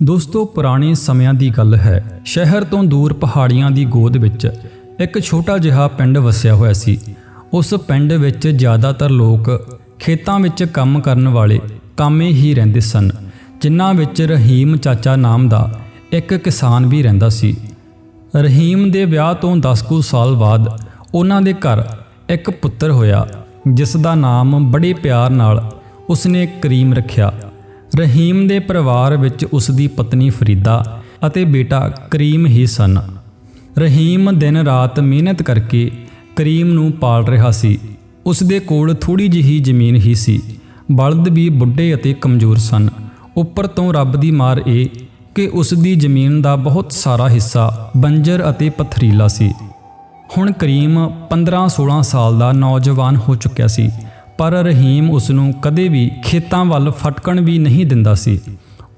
ਦੋਸਤੋ, ਪੁਰਾਣੇ ਸਮਿਆਂ ਦੀ ਗੱਲ ਹੈ। ਸ਼ਹਿਰ ਤੋਂ ਦੂਰ ਪਹਾੜੀਆਂ ਦੀ ਗੋਦ ਵਿੱਚ ਇੱਕ ਛੋਟਾ ਜਿਹਾ ਪਿੰਡ ਵਸਿਆ ਹੋਇਆ ਸੀ। ਉਸ ਪਿੰਡ ਵਿੱਚ ਜ਼ਿਆਦਾਤਰ ਲੋਕ ਖੇਤਾਂ ਵਿੱਚ ਕੰਮ ਕਰਨ ਵਾਲੇ ਕਾਮੇ ਹੀ ਰਹਿੰਦੇ ਸਨ, ਜਿਨ੍ਹਾਂ ਵਿੱਚ ਰਹੀਮ ਚਾਚਾ ਨਾਮ ਦਾ ਇੱਕ ਕਿਸਾਨ ਵੀ ਰਹਿੰਦਾ ਸੀ। ਰਹੀਮ ਦੇ ਵਿਆਹ ਤੋਂ 10 ਕੁ ਸਾਲ ਬਾਅਦ ਉਹਨਾਂ ਦੇ ਘਰ ਇੱਕ ਪੁੱਤਰ ਹੋਇਆ, ਜਿਸ ਦਾ ਨਾਮ ਬੜੇ ਪਿਆਰ ਨਾਲ ਉਸਨੇ ਕਰੀਮ ਰੱਖਿਆ। ਰਹੀਮ ਦੇ ਪਰਿਵਾਰ ਵਿੱਚ ਉਸ ਦੀ ਪਤਨੀ ਫਰੀਦਾ ਅਤੇ ਬੇਟਾ ਕਰੀਮ ਹੀ ਸਨ। ਰਹੀਮ ਦਿਨ ਰਾਤ ਮਿਹਨਤ ਕਰਕੇ ਕਰੀਮ ਨੂੰ ਪਾਲ ਰਿਹਾ ਸੀ। ਉਸ ਦੇ ਕੋਲ ਥੋੜੀ ਜਿਹੀ ਜ਼ਮੀਨ ਹੀ ਸੀ। ਬਲਦ ਵੀ ਬੁੱਢੇ ਅਤੇ ਕਮਜ਼ੋਰ ਸਨ। ਉੱਪਰ ਤੋਂ ਰੱਬ ਦੀ ਮਾਰ ਇਹ ਕਿ ਉਸ ਦੀ ਜ਼ਮੀਨ ਦਾ ਬਹੁਤ ਸਾਰਾ ਹਿੱਸਾ ਬੰਜਰ ਅਤੇ ਪਥਰੀਲਾ ਸੀ। ਹੁਣ ਕਰੀਮ 15-16 ਸਾਲ ਦਾ ਨੌਜਵਾਨ ਹੋ ਚੁੱਕਿਆ ਸੀ। ਪਰ ਰਹੀਮ ਉਸ ਨੂੰ ਕਦੇ ਵੀ ਖੇਤਾਂ ਵੱਲ ਫਟਕਣ ਵੀ ਨਹੀਂ ਦਿੰਦਾ ਸੀ।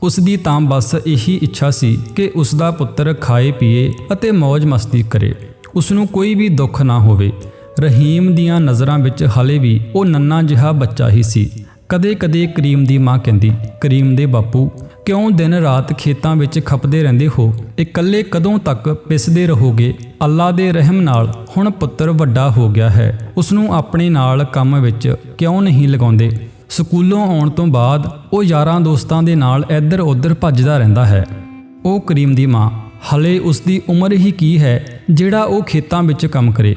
ਉਸ ਦੀ ਤਾਂ ਬਸ ਇਹੀ ਇੱਛਾ ਸੀ ਕਿ ਉਸ ਦਾ ਪੁੱਤਰ ਖਾਏ, ਪੀਏ ਅਤੇ ਮौज ਮਸਤੀ ਕਰੇ। ਉਸ ਨੂੰ ਕੋਈ ਵੀ ਦੁੱਖ ਨਾ ਹੋਵੇ। ਰਹੀਮ ਦੀਆਂ ਨਜ਼ਰਾਂ ਵਿੱਚ ਹਲੇ ਵੀ ਉਹ ਨੰਨਾ ਜਿਹਾ ਬੱਚਾ ਹੀ ਸੀ। ਕਦੇ-ਕਦੇ ਕਰੀਮ ਦੀ ਮਾਂ ਕਹਿੰਦੀ, ਕਰੀਮ ਦੇ ਬਾਪੂ, ਕਿਉਂ ਦਿਨ ਰਾਤ ਖੇਤਾਂ ਵਿੱਚ ਖਪਦੇ ਰਹਿੰਦੇ ਹੋ? ਇਕੱਲੇ ਕਦੋਂ ਤੱਕ ਪਿਸਦੇ ਰਹੋਗੇ? ਅੱਲਾ ਦੇ ਰਹਿਮ ਨਾਲ ਹੁਣ ਪੁੱਤਰ ਵੱਡਾ ਹੋ ਗਿਆ ਹੈ। ਉਸ ਨੂੰ ਆਪਣੇ ਨਾਲ ਕੰਮ ਵਿੱਚ ਕਿਉਂ ਨਹੀਂ ਲਗਾਉਂਦੇ? ਸਕੂਲੋਂ ਆਉਣ ਤੋਂ ਬਾਅਦ ਉਹ ਯਾਰਾਂ ਦੋਸਤਾਂ ਦੇ ਨਾਲ ਇੱਧਰ-ਉੱਧਰ ਭੱਜਦਾ ਰਹਿੰਦਾ ਹੈ। ਉਹ ਕਰੀਮ ਦੀ ਮਾਂ, ਹਲੇ ਉਸ ਦੀ ਉਮਰ ਹੀ ਕੀ ਹੈ ਜਿਹੜਾ ਉਹ ਖੇਤਾਂ ਵਿੱਚ ਕੰਮ ਕਰੇ?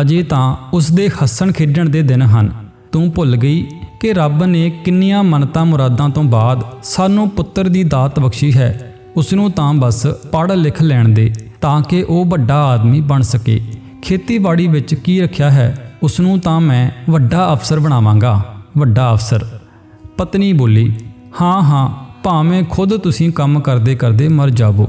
ਅਜੇ ਤਾਂ ਉਸ ਦੇ ਹੱਸਣ ਖੇਡਣ ਦੇ ਦਿਨ ਹਨ। ਤੂੰ ਭੁੱਲ ਗਈ ਕਿ ਰੱਬ ਨੇ ਕਿੰਨੀਆਂ ਮਨਤਾਂ ਮੁਰਾਦਾਂ ਤੋਂ ਬਾਅਦ ਸਾਨੂੰ ਪੁੱਤਰ ਦੀ ਦਾਤ ਬਖਸ਼ੀ ਹੈ ਉਸ ਨੂੰ ਤਾਂ ਬਸ ਪੜ੍ਹ ਲਿਖ ਲੈਣ ਦੇ, ਤਾਂ ਕਿ ਉਹ ਵੱਡਾ ਆਦਮੀ ਬਣ ਸਕੇ। ਖੇਤੀਬਾੜੀ ਵਿੱਚ ਕੀ ਰੱਖਿਆ ਹੈ ਉਸ ਨੂੰ ਤਾਂ ਮੈਂ ਵੱਡਾ ਅਫਸਰ ਬਣਾਵਾਂਗਾ। ਵੱਡਾ ਅਫਸਰ। ਪਤਨੀ ਬੋਲੀ, ਹਾਂ ਹਾਂ, ਭਾਵੇਂ ਖੁਦ ਤੁਸੀਂ ਕੰਮ ਕਰਦੇ ਕਰਦੇ ਮਰ ਜਾਵੋ।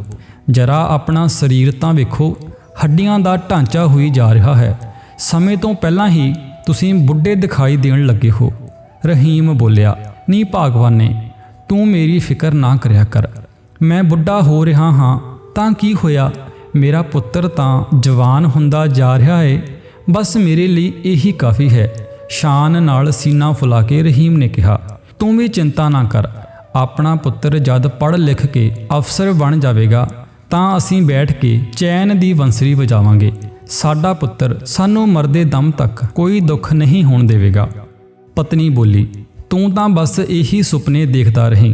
ਜਰਾ ਆਪਣਾ ਸਰੀਰ ਤਾਂ ਵੇਖੋ, ਹੱਡੀਆਂ ਦਾ ਢਾਂਚਾ ਹੋਈ ਜਾ ਰਿਹਾ ਹੈ। ਸਮੇਂ ਤੋਂ ਪਹਿਲਾਂ ਹੀ ਤੁਸੀਂ ਬੁੱਢੇ ਦਿਖਾਈ ਦੇਣ ਲੱਗੇ ਹੋ। ਰਹੀਮ ਬੋਲਿਆ, ਨੀ ਭਾਗਵਾਨੇ, ਤੂੰ ਮੇਰੀ ਫਿਕਰ ਨਾ ਕਰਿਆ ਕਰ। ਮੈਂ ਬੁੱਢਾ ਹੋ ਰਿਹਾ ਹਾਂ, ਤਾਂ ਕੀ ਹੋਇਆ? ਮੇਰਾ ਪੁੱਤਰ ਤਾਂ ਜਵਾਨ ਹੁੰਦਾ ਜਾ ਰਿਹਾ ਹੈ ਬਸ ਮੇਰੇ ਲਈ ਇਹੀ ਕਾਫੀ ਹੈ। ਸ਼ਾਨ ਨਾਲ ਸੀਨਾ ਫੁਲਾ ਕੇ ਰਹੀਮ ਨੇ ਕਿਹਾ, ਤੂੰ ਵੀ ਚਿੰਤਾ ਨਾ ਕਰ। ਆਪਣਾ ਪੁੱਤਰ ਜਦ ਪੜ੍ਹ ਲਿਖ ਕੇ ਅਫਸਰ ਬਣ ਜਾਵੇਗਾ, ਤਾਂ ਅਸੀਂ ਬੈਠ ਕੇ ਚੈਨ ਦੀ ਬੰਸਰੀ ਵਜਾਵਾਂਗੇ। ਸਾਡਾ ਪੁੱਤਰ ਸਾਨੂੰ ਮਰਦੇ ਦਮ ਤੱਕ ਕੋਈ ਦੁੱਖ ਨਹੀਂ ਹੋਣ ਦੇਵੇਗਾ। ਪਤਨੀ ਬੋਲੀ, ਤੂੰ ਤਾਂ ਬਸ ਇਹੀ ਸੁਪਨੇ ਦੇਖਦਾ ਰਹੀਂ।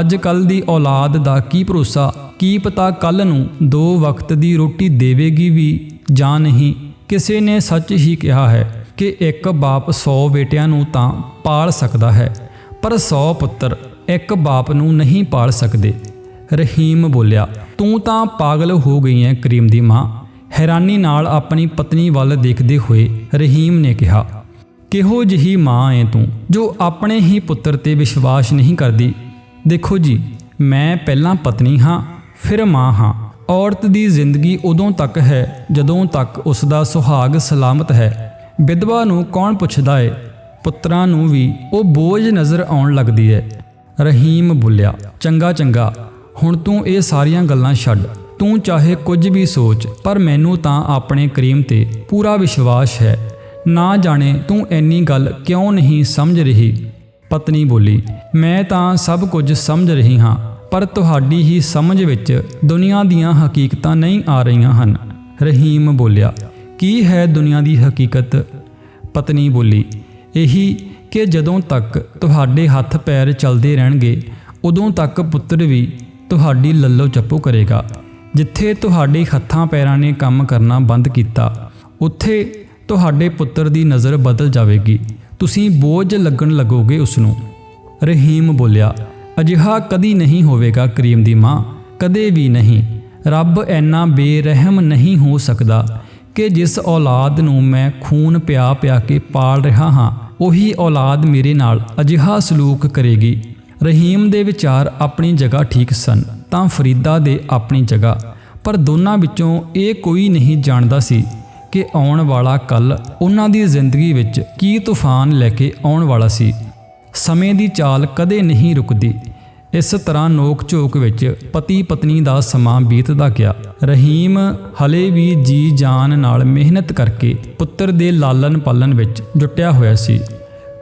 ਅੱਜ ਕੱਲ ਦੀ ਔਲਾਦ ਦਾ ਕੀ ਭਰੋਸਾ? ਕੀ ਪਤਾ ਕੱਲ ਨੂੰ ਦੋ ਵਕਤ ਦੀ ਰੋਟੀ ਦੇਵੇਗੀ ਵੀ ਜਾਂ ਨਹੀਂ? ਕਿਸੇ ਨੇ ਸੱਚ ਹੀ ਕਿਹਾ ਹੈ ਕਿ ਇੱਕ ਬਾਪ 100 ਬੇਟਿਆਂ ਨੂੰ ਤਾਂ ਪਾਲ ਸਕਦਾ ਹੈ, ਪਰ 100 ਪੁੱਤਰ ਇੱਕ ਬਾਪ ਨੂੰ ਨਹੀਂ ਪਾਲ ਸਕਦੇ। ਰਹੀਮ ਬੋਲਿਆ, ਤੂੰ ਤਾਂ ਪਾਗਲ ਹੋ ਗਈ ਹੈ ਕਰੀਮ ਦੀ ਮਾਂ। ਹੈਰਾਨੀ ਨਾਲ ਆਪਣੀ ਪਤਨੀ ਵੱਲ ਦੇਖਦੇ ਹੋਏ ਰਹੀਮ ਨੇ ਕਿਹਾ ਕਿਹੋ ਜਿਹੀ ਮਾਂ ਏ ਤੂੰ, ਜੋ ਆਪਣੇ ਹੀ ਪੁੱਤਰ ਤੇ ਵਿਸ਼ਵਾਸ ਨਹੀਂ ਕਰਦੀ? ਦੇਖੋ ਜੀ, ਮੈਂ ਪਹਿਲਾਂ ਪਤਨੀ ਹਾਂ, ਫਿਰ ਮਾਂ ਹਾਂ। ਔਰਤ ਦੀ ਜ਼ਿੰਦਗੀ ਉਦੋਂ ਤੱਕ ਹੈ, ਜਦੋਂ ਤੱਕ ਉਸ ਦਾ ਸੁਹਾਗ ਸਲਾਮਤ ਹੈ। ਵਿਧਵਾ ਨੂੰ ਕੌਣ ਪੁੱਛਦਾ ਏ? ਪੁੱਤਰਾਂ ਨੂੰ ਵੀ ਉਹ ਬੋਝ ਨਜ਼ਰ ਆਉਣ ਲੱਗਦੀ ਹੈ ਰਹੀਮ ਬੁੱਲਿਆ, ਚੰਗਾ ਚੰਗਾ, ਹੁਣ ਤੂੰ ਇਹ ਸਾਰੀਆਂ ਗੱਲਾਂ ਛੱਡ। ਤੂੰ ਚਾਹੇ ਕੁਝ ਵੀ ਸੋਚ, ਪਰ ਮੈਨੂੰ ਤਾਂ ਆਪਣੇ ਕਰੀਮ ਤੇ ਪੂਰਾ ਵਿਸ਼ਵਾਸ ਹੈ। ਨਾ ਜਾਣੇ ਤੂੰ ਐਨੀ ਗੱਲ ਕਿਉਂ ਨਹੀਂ ਸਮਝ ਰਹੀ? ਪਤਨੀ ਬੋਲੀ, ਮੈਂ ਤਾਂ ਸਭ ਕੁਝ ਸਮਝ ਰਹੀ ਹਾਂ, ਪਰ ਤੁਹਾਡੀ ਹੀ ਸਮਝ ਵਿੱਚ ਦੁਨੀਆ ਦੀਆਂ ਹਕੀਕਤਾਂ ਨਹੀਂ ਆ ਰਹੀਆਂ ਹਨ। ਰਹੀਮ ਬੋਲਿਆ, ਕੀ ਹੈ ਦੁਨੀਆ ਦੀ ਹਕੀਕਤ? ਪਤਨੀ ਬੋਲੀ, ਇਹੀ ਕਿ ਜਦੋਂ ਤੱਕ ਤੁਹਾਡੇ ਹੱਥ ਪੈਰ ਚੱਲਦੇ ਰਹਿਣਗੇ, ਉਦੋਂ ਤੱਕ ਪੁੱਤਰ ਵੀ ਤੁਹਾਡੀ ਲੱਲੋ ਚੱਪੋ ਕਰੇਗਾ। ਜਿੱਥੇ ਤੁਹਾਡੇ ਹੱਥਾਂ ਪੈਰਾਂ ਨੇ ਕੰਮ ਕਰਨਾ ਬੰਦ ਕੀਤਾ, ਉੱਥੇ ਤੁਹਾਡੇ ਪੁੱਤਰ ਦੀ ਨਜ਼ਰ ਬਦਲ ਜਾਵੇਗੀ। ਤੁਸੀਂ ਬੋਝ ਲੱਗਣ ਲੱਗੋਗੇ ਉਸ ਨੂੰ ਰਹੀਮ ਬੋਲਿਆ, ਅਜਿਹਾ ਕਦੀ ਨਹੀਂ ਹੋਵੇਗਾ ਕਰੀਮ ਦੀ ਮਾਂ, ਕਦੇ ਵੀ ਨਹੀਂ। ਰੱਬ ਐਨਾ ਬੇਰਹਿਮ ਨਹੀਂ ਹੋ ਸਕਦਾ ਕਿ ਜਿਸ ਔਲਾਦ ਨੂੰ ਮੈਂ ਖੂਨ ਪਿਆ ਪਿਆ ਕੇ ਪਾਲ ਰਿਹਾ ਹਾਂ, ਉਹੀ ਔਲਾਦ ਮੇਰੇ ਨਾਲ ਅਜਿਹਾ ਸਲੂਕ ਕਰੇਗੀ। ਰਹੀਮ ਦੇ ਵਿਚਾਰ ਆਪਣੀ ਜਗ੍ਹਾ ਠੀਕ ਸਨ, ਤਾਂ ਫਰੀਦਾ ਦੇ ਆਪਣੀ ਜਗ੍ਹਾ। ਪਰ ਦੋਨਾਂ ਵਿੱਚੋਂ ਇਹ ਕੋਈ ਨਹੀਂ ਜਾਣਦਾ ਸੀ ਕਿ ਆਉਣ ਵਾਲਾ ਕੱਲ ਉਹਨਾਂ ਦੀ ਜ਼ਿੰਦਗੀ ਵਿੱਚ ਕੀ ਤੂਫਾਨ ਲੈ ਕੇ ਆਉਣ ਵਾਲਾ ਸੀ। ਸਮੇਂ ਦੀ ਚਾਲ ਕਦੇ ਨਹੀਂ ਰੁਕਦੀ। ਇਸ ਤਰ੍ਹਾਂ ਨੋਕ ਝੋਕ ਵਿੱਚ ਪਤੀ ਪਤਨੀ ਦਾ ਸਮਾਂ ਬੀਤਦਾ ਗਿਆ। ਰਹੀਮ ਹਲੇ ਵੀ ਜੀ ਜਾਨ ਨਾਲ ਮਿਹਨਤ ਕਰਕੇ ਪੁੱਤਰ ਦੇ ਲਾਲਨ ਪਾਲਨ ਵਿੱਚ ਜੁਟਿਆ ਹੋਇਆ ਸੀ।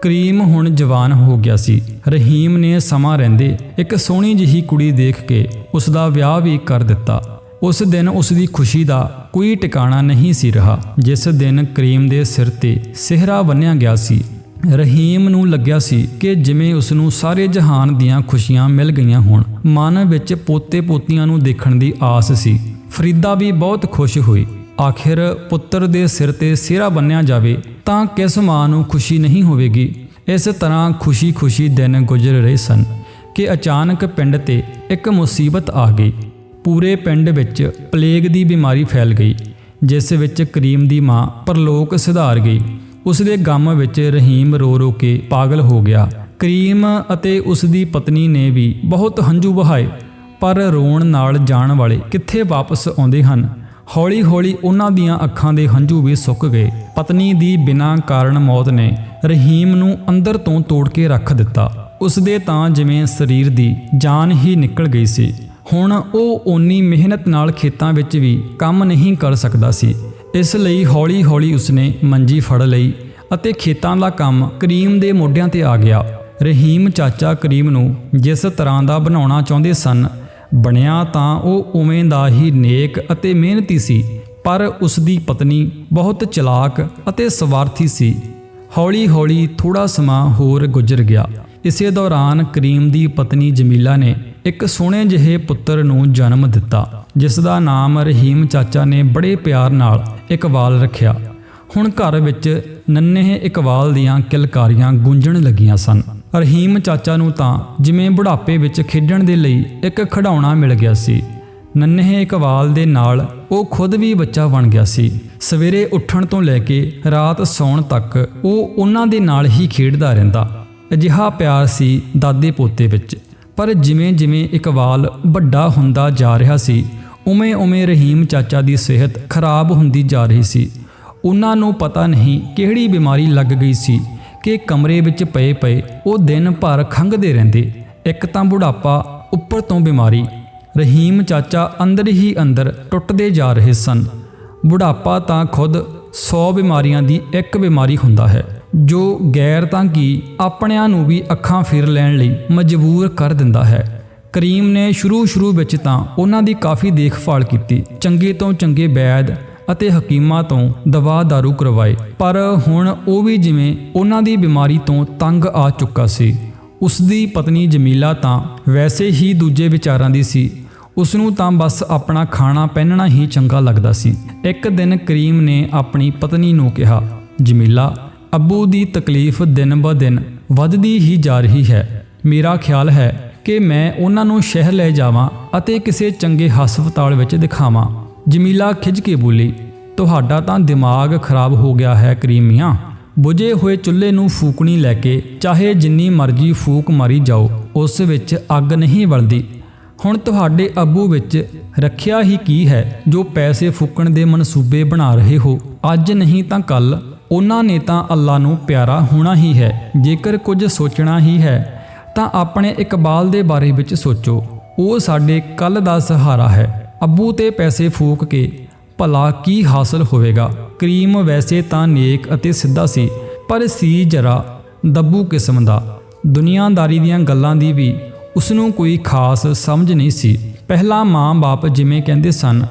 ਕਰੀਮ ਹੁਣ ਜਵਾਨ ਹੋ ਗਿਆ ਸੀ। ਰਹੀਮ ਨੇ ਸਮਾਂ ਰਹਿੰਦੇ ਇੱਕ ਸੋਹਣੀ ਜਿਹੀ ਕੁੜੀ ਦੇਖ ਕੇ ਉਸ ਦਾ ਵਿਆਹ ਵੀ ਕਰ ਦਿੱਤਾ। ਉਸ ਦਿਨ ਉਸ ਦੀ ਖੁਸ਼ੀ ਦਾ ਕੋਈ ਟਿਕਾਣਾ ਨਹੀਂ ਸੀ ਰਿਹਾ, ਜਿਸ ਦਿਨ ਕਰੀਮ ਦੇ ਸਿਰ ਤੇ ਸਿਹਰਾ ਬੰਨਿਆ ਗਿਆ ਸੀ। ਰਹੀਮ ਨੂੰ ਲੱਗਿਆ ਸੀ ਕਿ ਜਿਵੇਂ ਉਸ ਨੂੰ ਸਾਰੇ ਜਹਾਨ ਦੀਆਂ ਖੁਸ਼ੀਆਂ ਮਿਲ ਗਈਆਂ ਹੋਣ। ਮਨ ਵਿੱਚ ਪੋਤੇ ਪੋਤੀਆਂ ਨੂੰ ਦੇਖਣ ਦੀ ਆਸ ਸੀ। ਫਰੀਦਾ ਵੀ ਬਹੁਤ ਖੁਸ਼ ਹੋਈ। ਆਖਿਰ ਪੁੱਤਰ ਦੇ ਸਿਰ ਤੇ ਸਿਹਰਾ ਬੰਨਿਆ ਜਾਵੇ ਤਾਂ ਕਿਸ ਮਾਂ ਨੂੰ ਖੁਸ਼ੀ ਨਹੀਂ ਹੋਵੇਗੀ? ਇਸ ਤਰ੍ਹਾਂ ਖੁਸ਼ੀ-ਖੁਸ਼ੀ ਦਿਨ ਗੁਜ਼ਰ ਰਹੇ ਸਨ ਕਿ ਅਚਾਨਕ ਪਿੰਡ ਤੇ ਇੱਕ ਮੁਸੀਬਤ ਆ ਗਈ। ਪੂਰੇ ਪਿੰਡ ਵਿੱਚ ਪਲੇਗ ਦੀ ਬਿਮਾਰੀ ਫੈਲ ਗਈ, ਜਿਸ ਵਿੱਚ ਕਰੀਮ ਦੀ ਮਾਂ ਪਰਲੋਕ ਸਿਧਾਰ ਗਈ। ਉਸ ਦੇ ਗਮ ਵਿੱਚ ਰਹੀਮ ਰੋ ਰੋ ਕੇ ਪਾਗਲ ਹੋ ਗਿਆ। ਕਰੀਮ ਅਤੇ ਉਸ ਦੀ ਪਤਨੀ ਨੇ ਵੀ ਬਹੁਤ ਹੰਝੂ ਵਹਾਏ, ਪਰ ਰੋਣ ਨਾਲ ਜਾਣ ਵਾਲੇ ਕਿੱਥੇ ਵਾਪਸ ਆਉਂਦੇ ਹਨ? ਹੌਲੀ-ਹੌਲੀ ਉਹਨਾਂ ਦੀਆਂ ਅੱਖਾਂ ਦੇ ਹੰਝੂ ਵੀ ਸੁੱਕ ਗਏ। ਪਤਨੀ ਦੀ ਬਿਨਾਂ ਕਾਰਨ ਮੌਤ ਨੇ ਰਹੀਮ ਨੂੰ ਅੰਦਰ ਤੋਂ ਤੋੜ ਕੇ ਰੱਖ ਦਿੱਤਾ। ਉਸ ਦੇ ਤਾਂ ਜਿਵੇਂ ਸਰੀਰ ਦੀ ਜਾਨ ਹੀ ਨਿਕਲ ਗਈ ਸੀ। ਹੁਣ ਉਹ ਓਨੀ ਮਿਹਨਤ ਨਾਲ ਖੇਤਾਂ ਵਿੱਚ ਵੀ ਕੰਮ ਨਹੀਂ ਕਰ ਸਕਦਾ ਸੀ। ਇਸ ਲਈ ਹੌਲੀ-ਹੌਲੀ ਉਸਨੇ ਮੰਜੀ ਫੜ ਲਈ ਅਤੇ ਖੇਤਾਂ ਦਾ ਕੰਮ ਕਰੀਮ ਦੇ ਮੋਢਿਆਂ ਤੇ ਆ ਗਿਆ। ਰਹੀਮ ਚਾਚਾ ਕਰੀਮ ਨੂੰ ਜਿਸ ਤਰ੍ਹਾਂ ਦਾ ਬਣਾਉਣਾ ਚਾਹੁੰਦੇ ਸਨ, ਬਣਿਆ ਤਾਂ ਉਹ ਉਵੇਂ ਦਾ ਹੀ ਨੇਕ ਅਤੇ ਮਿਹਨਤੀ ਸੀ, ਪਰ ਉਸ ਦੀ ਪਤਨੀ ਬਹੁਤ ਚਲਾਕ ਅਤੇ ਸਵਾਰਥੀ ਸੀ। ਹੌਲੀ-ਹੌਲੀ ਥੋੜਾ ਸਮਾਂ ਹੋਰ ਗੁਜ਼ਰ ਗਿਆ। ਇਸੇ ਦੌਰਾਨ ਕਰੀਮ ਦੀ ਪਤਨੀ ਜਮੀਲਾ ਨੇ ਇੱਕ ਸੋਹਣੇ ਜਿਹੇ ਪੁੱਤਰ ਨੂੰ ਜਨਮ ਦਿੱਤਾ, ਜਿਸ ਦਾ ਨਾਮ ਰਹੀਮ ਚਾਚਾ ਨੇ ਬੜੇ ਪਿਆਰ ਨਾਲ ਇਕਬਾਲ ਰੱਖਿਆ। ਹੁਣ ਘਰ ਵਿੱਚ ਨੰਨੇ ਇਕਬਾਲ ਦੀਆਂ ਕਿਲਕਾਰੀਆਂ ਗੂੰਜਣ ਲੱਗੀਆਂ ਸਨ। ਰਹੀਮ ਚਾਚਾ ਨੂੰ ਤਾਂ ਜਿਵੇਂ ਬੁਢਾਪੇ ਵਿੱਚ ਖੇਡਣ ਦੇ ਲਈ ਇੱਕ ਖਿਡੌਣਾ ਮਿਲ ਗਿਆ ਸੀ। ਨੰਨੇ ਇਕਬਾਲ ਦੇ ਨਾਲ ਉਹ ਖੁਦ ਵੀ ਬੱਚਾ ਬਣ ਗਿਆ ਸੀ। ਸਵੇਰੇ ਉੱਠਣ ਤੋਂ ਲੈ ਕੇ ਰਾਤ ਸੌਣ ਤੱਕ ਉਹ ਉਹਨਾਂ ਦੇ ਨਾਲ ਹੀ ਖੇਡਦਾ ਰਹਿੰਦਾ। ਅਜਿਹਾ ਪਿਆਰ ਸੀ ਦਾਦੇ ਪੋਤੇ ਵਿੱਚ। ਪਰ ਜਿਵੇਂ-ਜਿਵੇਂ ਇਕਬਾਲ ਵੱਡਾ ਹੁੰਦਾ ਜਾ ਰਿਹਾ ਸੀ ਉਵੇਂ-ਉਵੇਂ ਰਹੀਮ ਚਾਚਾ ਦੀ ਸਿਹਤ ਖਰਾਬ ਹੁੰਦੀ ਜਾ ਰਹੀ ਸੀ। ਉਹਨਾਂ ਨੂੰ ਪਤਾ ਨਹੀਂ ਕਿਹੜੀ ਬਿਮਾਰੀ ਲੱਗ ਗਈ ਸੀ ਕਿ ਕਮਰੇ ਵਿੱਚ ਪਏ-ਪਏ ਉਹ ਦਿਨ ਭਰ ਖੰਘਦੇ ਰਹਿੰਦੇ। ਇੱਕ ਤਾਂ ਬੁਢਾਪਾ ਉੱਪਰ ਤੋਂ ਬਿਮਾਰੀ, ਰਹੀਮ ਚਾਚਾ ਅੰਦਰ ਹੀ ਅੰਦਰ ਟੁੱਟਦੇ ਜਾ ਰਹੇ ਸਨ। ਬੁਢਾਪਾ ਤਾਂ ਖੁਦ 100 ਬਿਮਾਰੀਆਂ ਦੀ ਇੱਕ ਬਿਮਾਰੀ ਹੁੰਦਾ ਹੈ। ਜੋ ਗੈਰ ਤਾਂ ਕੀ ਆਪਣਿਆਂ ਨੂੰ ਵੀ ਅੱਖਾਂ ਫਿਰ ਲੈਣ ਲਈ ਮਜਬੂਰ ਕਰ ਦਿੰਦਾ ਹੈ। ਕਰੀਮ ਨੇ ਸ਼ੁਰੂ-ਸ਼ੁਰੂ ਵਿੱਚ ਤਾਂ ਉਹਨਾਂ ਦੀ ਕਾਫੀ ਦੇਖਭਾਲ ਕੀਤੀ। ਚੰਗੇ ਤੋਂ ਚੰਗੇ ਵੈਦ ਅਤੇ ਹਕੀਮਾਂ ਤੋਂ ਦਵਾ ਦਾਰੂ ਕਰਵਾਏ। ਪਰ ਹੁਣ ਉਹ ਵੀ ਜਿਵੇਂ ਉਹਨਾਂ ਦੀ ਬਿਮਾਰੀ ਤੋਂ ਤੰਗ ਆ ਚੁੱਕਾ ਸੀ। ਉਸ ਦੀ ਪਤਨੀ ਜਮੀਲਾ ਤਾਂ ਵੈਸੇ ਹੀ ਦੂਜੇ ਵਿਚਾਰਾਂ ਦੀ ਸੀ। ਉਸ ਨੂੰ ਤਾਂ ਬਸ ਆਪਣਾ ਖਾਣਾ ਪਹਿਨਣਾ ਹੀ ਚੰਗਾ ਲੱਗਦਾ ਸੀ। ਇੱਕ ਦਿਨ ਕਰੀਮ ਨੇ ਆਪਣੀ ਪਤਨੀ ਨੂੰ ਕਿਹਾ, ਜਮੀਲਾ ਅੱਬੂ ਦੀ ਤਕਲੀਫ ਦਿਨ ਬ ਦਿਨ ਵੱਧਦੀ ਹੀ ਜਾ ਰਹੀ ਹੈ। ਮੇਰਾ ਖਿਆਲ ਹੈ ਕਿ ਮੈਂ ਉਹਨਾਂ ਨੂੰ ਸ਼ਹਿਰ ਲੈ ਜਾਵਾਂ ਅਤੇ ਕਿਸੇ ਚੰਗੇ ਹਸਪਤਾਲ ਵਿੱਚ ਦਿਖਾਵਾਂ। ਜਮੀਲਾ ਖਿੱਚ ਕੇ ਬੋਲੀ, ਤੁਹਾਡਾ ਤਾਂ ਦਿਮਾਗ ਖਰਾਬ ਹੋ ਗਿਆ ਹੈ ਕਰੀਮੀਆਂ ਬੁਝੇ ਹੋਏ ਚੁੱਲ੍ਹੇ ਨੂੰ ਫੂਕਣੀ ਲੈ ਕੇ ਚਾਹੇ ਜਿੰਨੀ ਮਰਜ਼ੀ ਫੂਕ ਮਾਰੀ ਜਾਓ, ਉਸ ਵਿੱਚ ਅੱਗ ਨਹੀਂ ਬਲਦੀ ਹੁਣ ਤੁਹਾਡੇ ਅੱਬੂ ਵਿੱਚ ਰੱਖਿਆ ਹੀ ਕੀ ਹੈ ਜੋ ਪੈਸੇ ਫੂਕਣ ਦੇ ਮਨਸੂਬੇ ਬਣਾ ਰਹੇ ਹੋ? ਅੱਜ ਨਹੀਂ ਤਾਂ ਕੱਲ ਉਹਨਾਂ ਨੇ ਤਾਂ ਅੱਲਾ ਨੂੰ ਪਿਆਰਾ ਹੋਣਾ ਹੀ ਹੈ, ਜੇਕਰ ਕੁਝ ਸੋਚਣਾ ਹੀ ਹੈ, ਤਾਂ ਆਪਣੇ ਇਕਬਾਲ ਦੇ ਬਾਰੇ ਵਿੱਚ ਸੋਚੋ। ਉਹ ਸਾਡੇ ਕੱਲ ਦਾ ਸਹਾਰਾ ਹੈ। ਅੱਬੂ ਤੇ ਪੈਸੇ ਫੂਕ ਕੇ, ਭਲਾ ਕੀ ਹਾਸਲ ਹੋਵੇਗਾ? ਕਰੀਮ ਵੈਸੇ ਤਾਂ ਨੇਕ ਅਤੇ ਸਿੱਧਾ ਸੀ, ਪਰ ਸੀ ਜਰਾ ਦੱਬੂ ਕਿਸਮ ਦਾ। ਦੁਨੀਆਦਾਰੀ ਦੀਆਂ ਗੱਲਾਂ ਦੀ ਵੀ ਉਸ ਨੂੰ ਕੋਈ ਖਾਸ ਸਮਝ ਨਹੀਂ ਸੀ। ਪਹਿਲਾ ਮਾਂ-ਬਾਪ ਜਿਵੇਂ ਕਹਿੰਦੇ ਸਨ,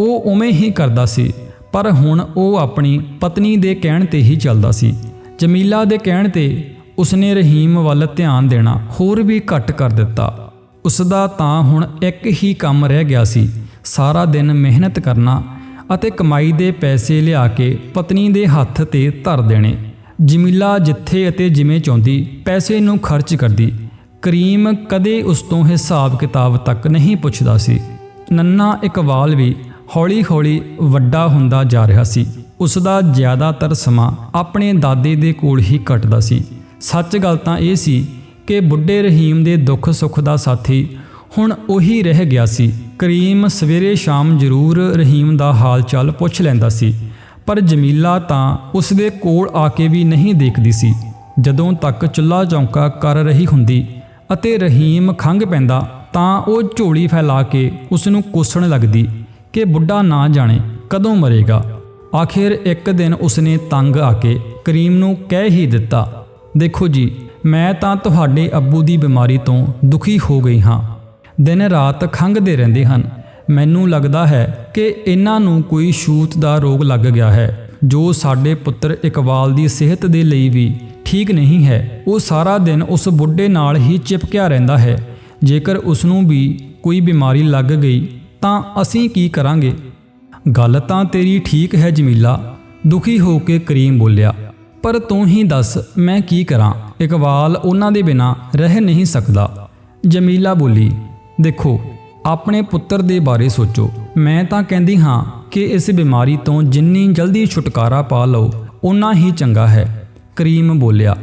ਉਹ ਉਵੇਂ ਹੀ ਕਰਦਾ ਸੀ। ਪਰ ਹੁਣ ਉਹ ਆਪਣੀ ਪਤਨੀ ਦੇ ਕਹਿਣ ਤੇ ਹੀ ਚੱਲਦਾ ਸੀ। ਜਮੀਲਾ ਦੇ ਕਹਿਣ ਤੇ ਉਸਨੇ ਰਹੀਮ ਵੱਲ ਧਿਆਨ ਦੇਣਾ ਹੋਰ ਵੀ ਘੱਟ ਕਰ ਦਿੱਤਾ। ਉਸਦਾ ਤਾਂ ਹੁਣ ਇੱਕ ਹੀ ਕੰਮ ਰਹਿ ਗਿਆ ਸੀ। ਸਾਰਾ ਦਿਨ ਮਿਹਨਤ ਕਰਨਾ ਅਤੇ ਕਮਾਈ ਦੇ ਪੈਸੇ ਲਿਆ ਕੇ ਪਤਨੀ ਦੇ ਹੱਥ ਤੇ ਧਰ ਦੇਣੇ। ਜਮੀਲਾ ਜਿੱਥੇ ਅਤੇ ਜਿਵੇਂ ਚਾਹੁੰਦੀ ਪੈਸੇ ਨੂੰ ਖਰਚ ਕਰਦੀ। ਕਰੀਮ ਕਦੇ ਉਸ ਤੋਂ ਹਿਸਾਬ ਕਿਤਾਬ ਤੱਕ ਨਹੀਂ ਪੁੱਛਦਾ ਸੀ। ਨੰਨਾ ਇਕਬਾਲ ਵੀ ਹੌਲੀ-ਹੌਲੀ ਵੱਡਾ ਹੁੰਦਾ ਜਾ ਰਿਹਾ ਸੀ। ਉਸ ਦਾ ਜ਼ਿਆਦਾਤਰ ਸਮਾਂ ਆਪਣੇ ਦਾਦੇ ਦੇ ਕੋਲ ਹੀ ਕੱਟਦਾ ਸੀ। ਸੱਚ ਗੱਲ ਤਾਂ ਇਹ ਸੀ ਕਿ ਬੁੱਢੇ ਰਹੀਮ ਦੇ ਦੁੱਖ ਸੁੱਖ ਦਾ ਸਾਥੀ ਹੁਣ ਉਹੀ ਰਹਿ ਗਿਆ ਸੀ। ਕਰੀਮ ਸਵੇਰੇ ਸ਼ਾਮ ਜ਼ਰੂਰ ਰਹੀਮ ਦਾ ਹਾਲ ਚਾਲ ਪੁੱਛ ਲੈਂਦਾ ਸੀ, ਪਰ ਜਮੀਲਾ ਤਾਂ ਉਸ ਦੇ ਕੋਲ ਆ ਕੇ ਵੀ ਨਹੀਂ ਦੇਖਦੀ ਸੀ। ਜਦੋਂ ਤੱਕ ਚੁੱਲ੍ਹਾ ਚੌਂਕਾ ਕਰ ਰਹੀ ਹੁੰਦੀ ਅਤੇ ਰਹੀਮ ਖੰਗ ਪੈਂਦਾ ਤਾਂ ਉਹ ਝੋਲੀ ਫੈਲਾ ਕੇ ਉਸ ਨੂੰ ਕੋਸਣ ਲੱਗਦੀ। ਕਿ ਬੁੱਢਾ ਨਾ ਜਾਣੇ ਕਦੋਂ ਮਰੇਗਾ। ਆਖਿਰ ਇੱਕ ਦਿਨ ਉਸਨੇ ਤੰਗ ਆ ਕੇ ਕਰੀਮ ਨੂੰ ਕਹਿ ਹੀ ਦਿੱਤਾ, ਦੇਖੋ ਜੀ, ਮੈਂ ਤਾਂ ਤੁਹਾਡੇ ਅੱਬੂ ਦੀ ਬਿਮਾਰੀ ਤੋਂ ਦੁਖੀ ਹੋ ਗਈ ਹਾਂ। ਦਿਨ ਰਾਤ ਖੰਘਦੇ ਰਹਿੰਦੇ ਹਨ। ਮੈਨੂੰ ਲੱਗਦਾ ਹੈ ਕਿ ਇਹਨਾਂ ਨੂੰ ਕੋਈ ਛੂਤ ਦਾ ਰੋਗ ਲੱਗ ਗਿਆ ਹੈ। ਜੋ ਸਾਡੇ ਪੁੱਤਰ ਇਕਬਾਲ ਦੀ ਸਿਹਤ ਦੇ ਲਈ ਵੀ ਠੀਕ ਨਹੀਂ ਹੈ, ਉਹ ਸਾਰਾ ਦਿਨ ਉਸ ਬੁੱਢੇ ਨਾਲ ਹੀ ਚਿਪਕਿਆ ਰਹਿੰਦਾ ਹੈ। ਜੇਕਰ ਉਸ ਨੂੰ ਵੀ ਕੋਈ ਬਿਮਾਰੀ ਲੱਗ ਗਈ ਤਾਂ ਅਸੀਂ ਕੀ ਕਰਾਂਗੇ? ਗੱਲ ਤਾਂ ਤੇਰੀ ਠੀਕ ਹੈ ਜਮੀਲਾ, ਦੁਖੀ ਹੋ ਕੇ ਕਰੀਮ ਬੋਲਿਆ। ਪਰ ਤੂੰ ਹੀ ਦੱਸ, ਮੈਂ ਕੀ ਕਰਾਂ? ਇਕਬਾਲ ਉਹਨਾਂ ਦੇ ਬਿਨਾ ਰਹਿ ਨਹੀਂ ਸਕਦਾ। ਜਮੀਲਾ ਬੋਲੀ, ਦੇਖੋ, ਆਪਣੇ ਪੁੱਤਰ ਦੇ ਬਾਰੇ ਸੋਚੋ। ਮੈਂ ਤਾਂ ਕਹਿੰਦੀ ਹਾਂ ਕਿ ਇਸ ਬਿਮਾਰੀ ਤੋਂ ਜਿੰਨੀ ਜਲਦੀ ਛੁਟਕਾਰਾ ਪਾ ਲਓ ਉਨਾ ਹੀ ਚੰਗਾ ਹੈ। ਕਰੀਮ ਬੋਲਿਆ,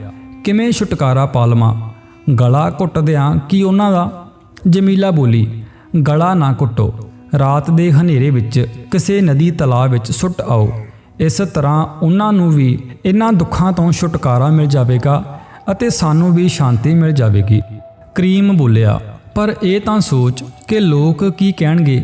ਕਿਵੇਂ ਛੁਟਕਾਰਾ ਪਾ ਲਵਾਂ? ਗਲਾ ਘੁੱਟਦਿਆਂ ਕੀ ਉਹਨਾਂ ਦਾ? ਜਮੀਲਾ ਬੋਲੀ, ਗਲਾ ਨਾ ਘੁੱਟੋ। ਰਾਤ ਦੇ ਹਨੇਰੇ ਵਿੱਚ ਕਿਸੇ ਨਦੀ ਤਲਾਬ ਵਿੱਚ ਸੁੱਟ ਆਓ। ਇਸ ਤਰ੍ਹਾਂ ਉਹਨਾਂ ਨੂੰ ਵੀ ਇਹਨਾਂ ਦੁੱਖਾਂ ਤੋਂ ਛੁਟਕਾਰਾ ਮਿਲ ਜਾਵੇਗਾ ਅਤੇ ਸਾਨੂੰ ਵੀ ਸ਼ਾਂਤੀ ਮਿਲ ਜਾਵੇਗੀ। ਕਰੀਮ ਬੋਲਿਆ, ਪਰ ਇਹ ਤਾਂ ਸੋਚ ਕਿ ਲੋਕ ਕੀ ਕਹਿਣਗੇ?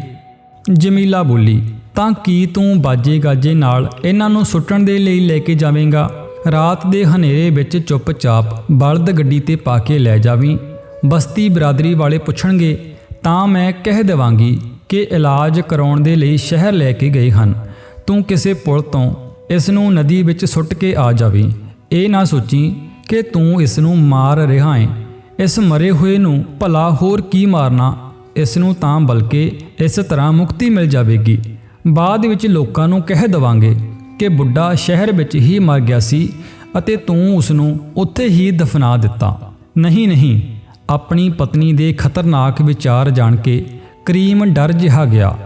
ਜਮੀਲਾ ਬੋਲੀ, ਤਾਂ ਕੀ ਤੂੰ ਬਾਜੇ ਗਾਜੇ ਨਾਲ ਇਹਨਾਂ ਨੂੰ ਸੁੱਟਣ ਦੇ ਲਈ ਲੈ ਕੇ ਜਾਵੇਂਗਾ? ਰਾਤ ਦੇ ਹਨੇਰੇ ਵਿੱਚ ਚੁੱਪਚਾਪ ਬਲਦ ਗੱਡੀ ਤੇ ਪਾ ਕੇ ਲੈ ਜਾਵੀਂ। ਬਸਤੀ ਬਰਾਦਰੀ ਵਾਲੇ ਪੁੱਛਣਗੇ, ਤਾਂ ਮੈਂ ਕਹਿ ਦੇਵਾਂਗੀ ਕਿ ਇਲਾਜ ਕਰਾਉਣ ਦੇ ਲਈ ਸ਼ਹਿਰ ਲੈ ਕੇ ਗਏ ਹਨ। ਤੂੰ ਕਿਸੇ ਪੁਲ ਤੋਂ ਇਸ ਨੂੰ ਨਦੀ ਵਿੱਚ ਸੁੱਟ ਕੇ ਆ ਜਾਵੀਂ। ਇਹ ਨਾ ਸੋਚੀ ਕਿ ਤੂੰ ਇਸ ਨੂੰ ਮਾਰ ਰਿਹਾ ਹੈ ਇਸ ਮਰੇ ਹੋਏ ਨੂੰ ਭਲਾ ਹੋਰ ਕੀ ਮਾਰਨਾ ਇਸ ਨੂੰ ਤਾਂ ਬਲਕਿ ਇਸ ਤਰ੍ਹਾਂ ਮੁਕਤੀ ਮਿਲ ਜਾਵੇਗੀ। ਬਾਅਦ ਵਿੱਚ ਲੋਕਾਂ ਨੂੰ ਕਹਿ ਦਵਾਂਗੇ ਕਿ ਬੁੱਢਾ ਸ਼ਹਿਰ ਵਿੱਚ ਹੀ ਮਰ ਗਿਆ ਸੀ ਅਤੇ ਤੂੰ ਉਸ ਨੂੰ ਉੱਥੇ ਹੀ ਦਫਨਾ ਦਿੱਤਾ। ਨਹੀਂ ਨਹੀਂ, ਆਪਣੀ ਪਤਨੀ ਦੇ ਖਤਰਨਾਕ ਵਿਚਾਰ ਜਾਣ ਕੇ ਕਰੀਮ ਡਰ ਜਿਹਾ ਗਿਆ।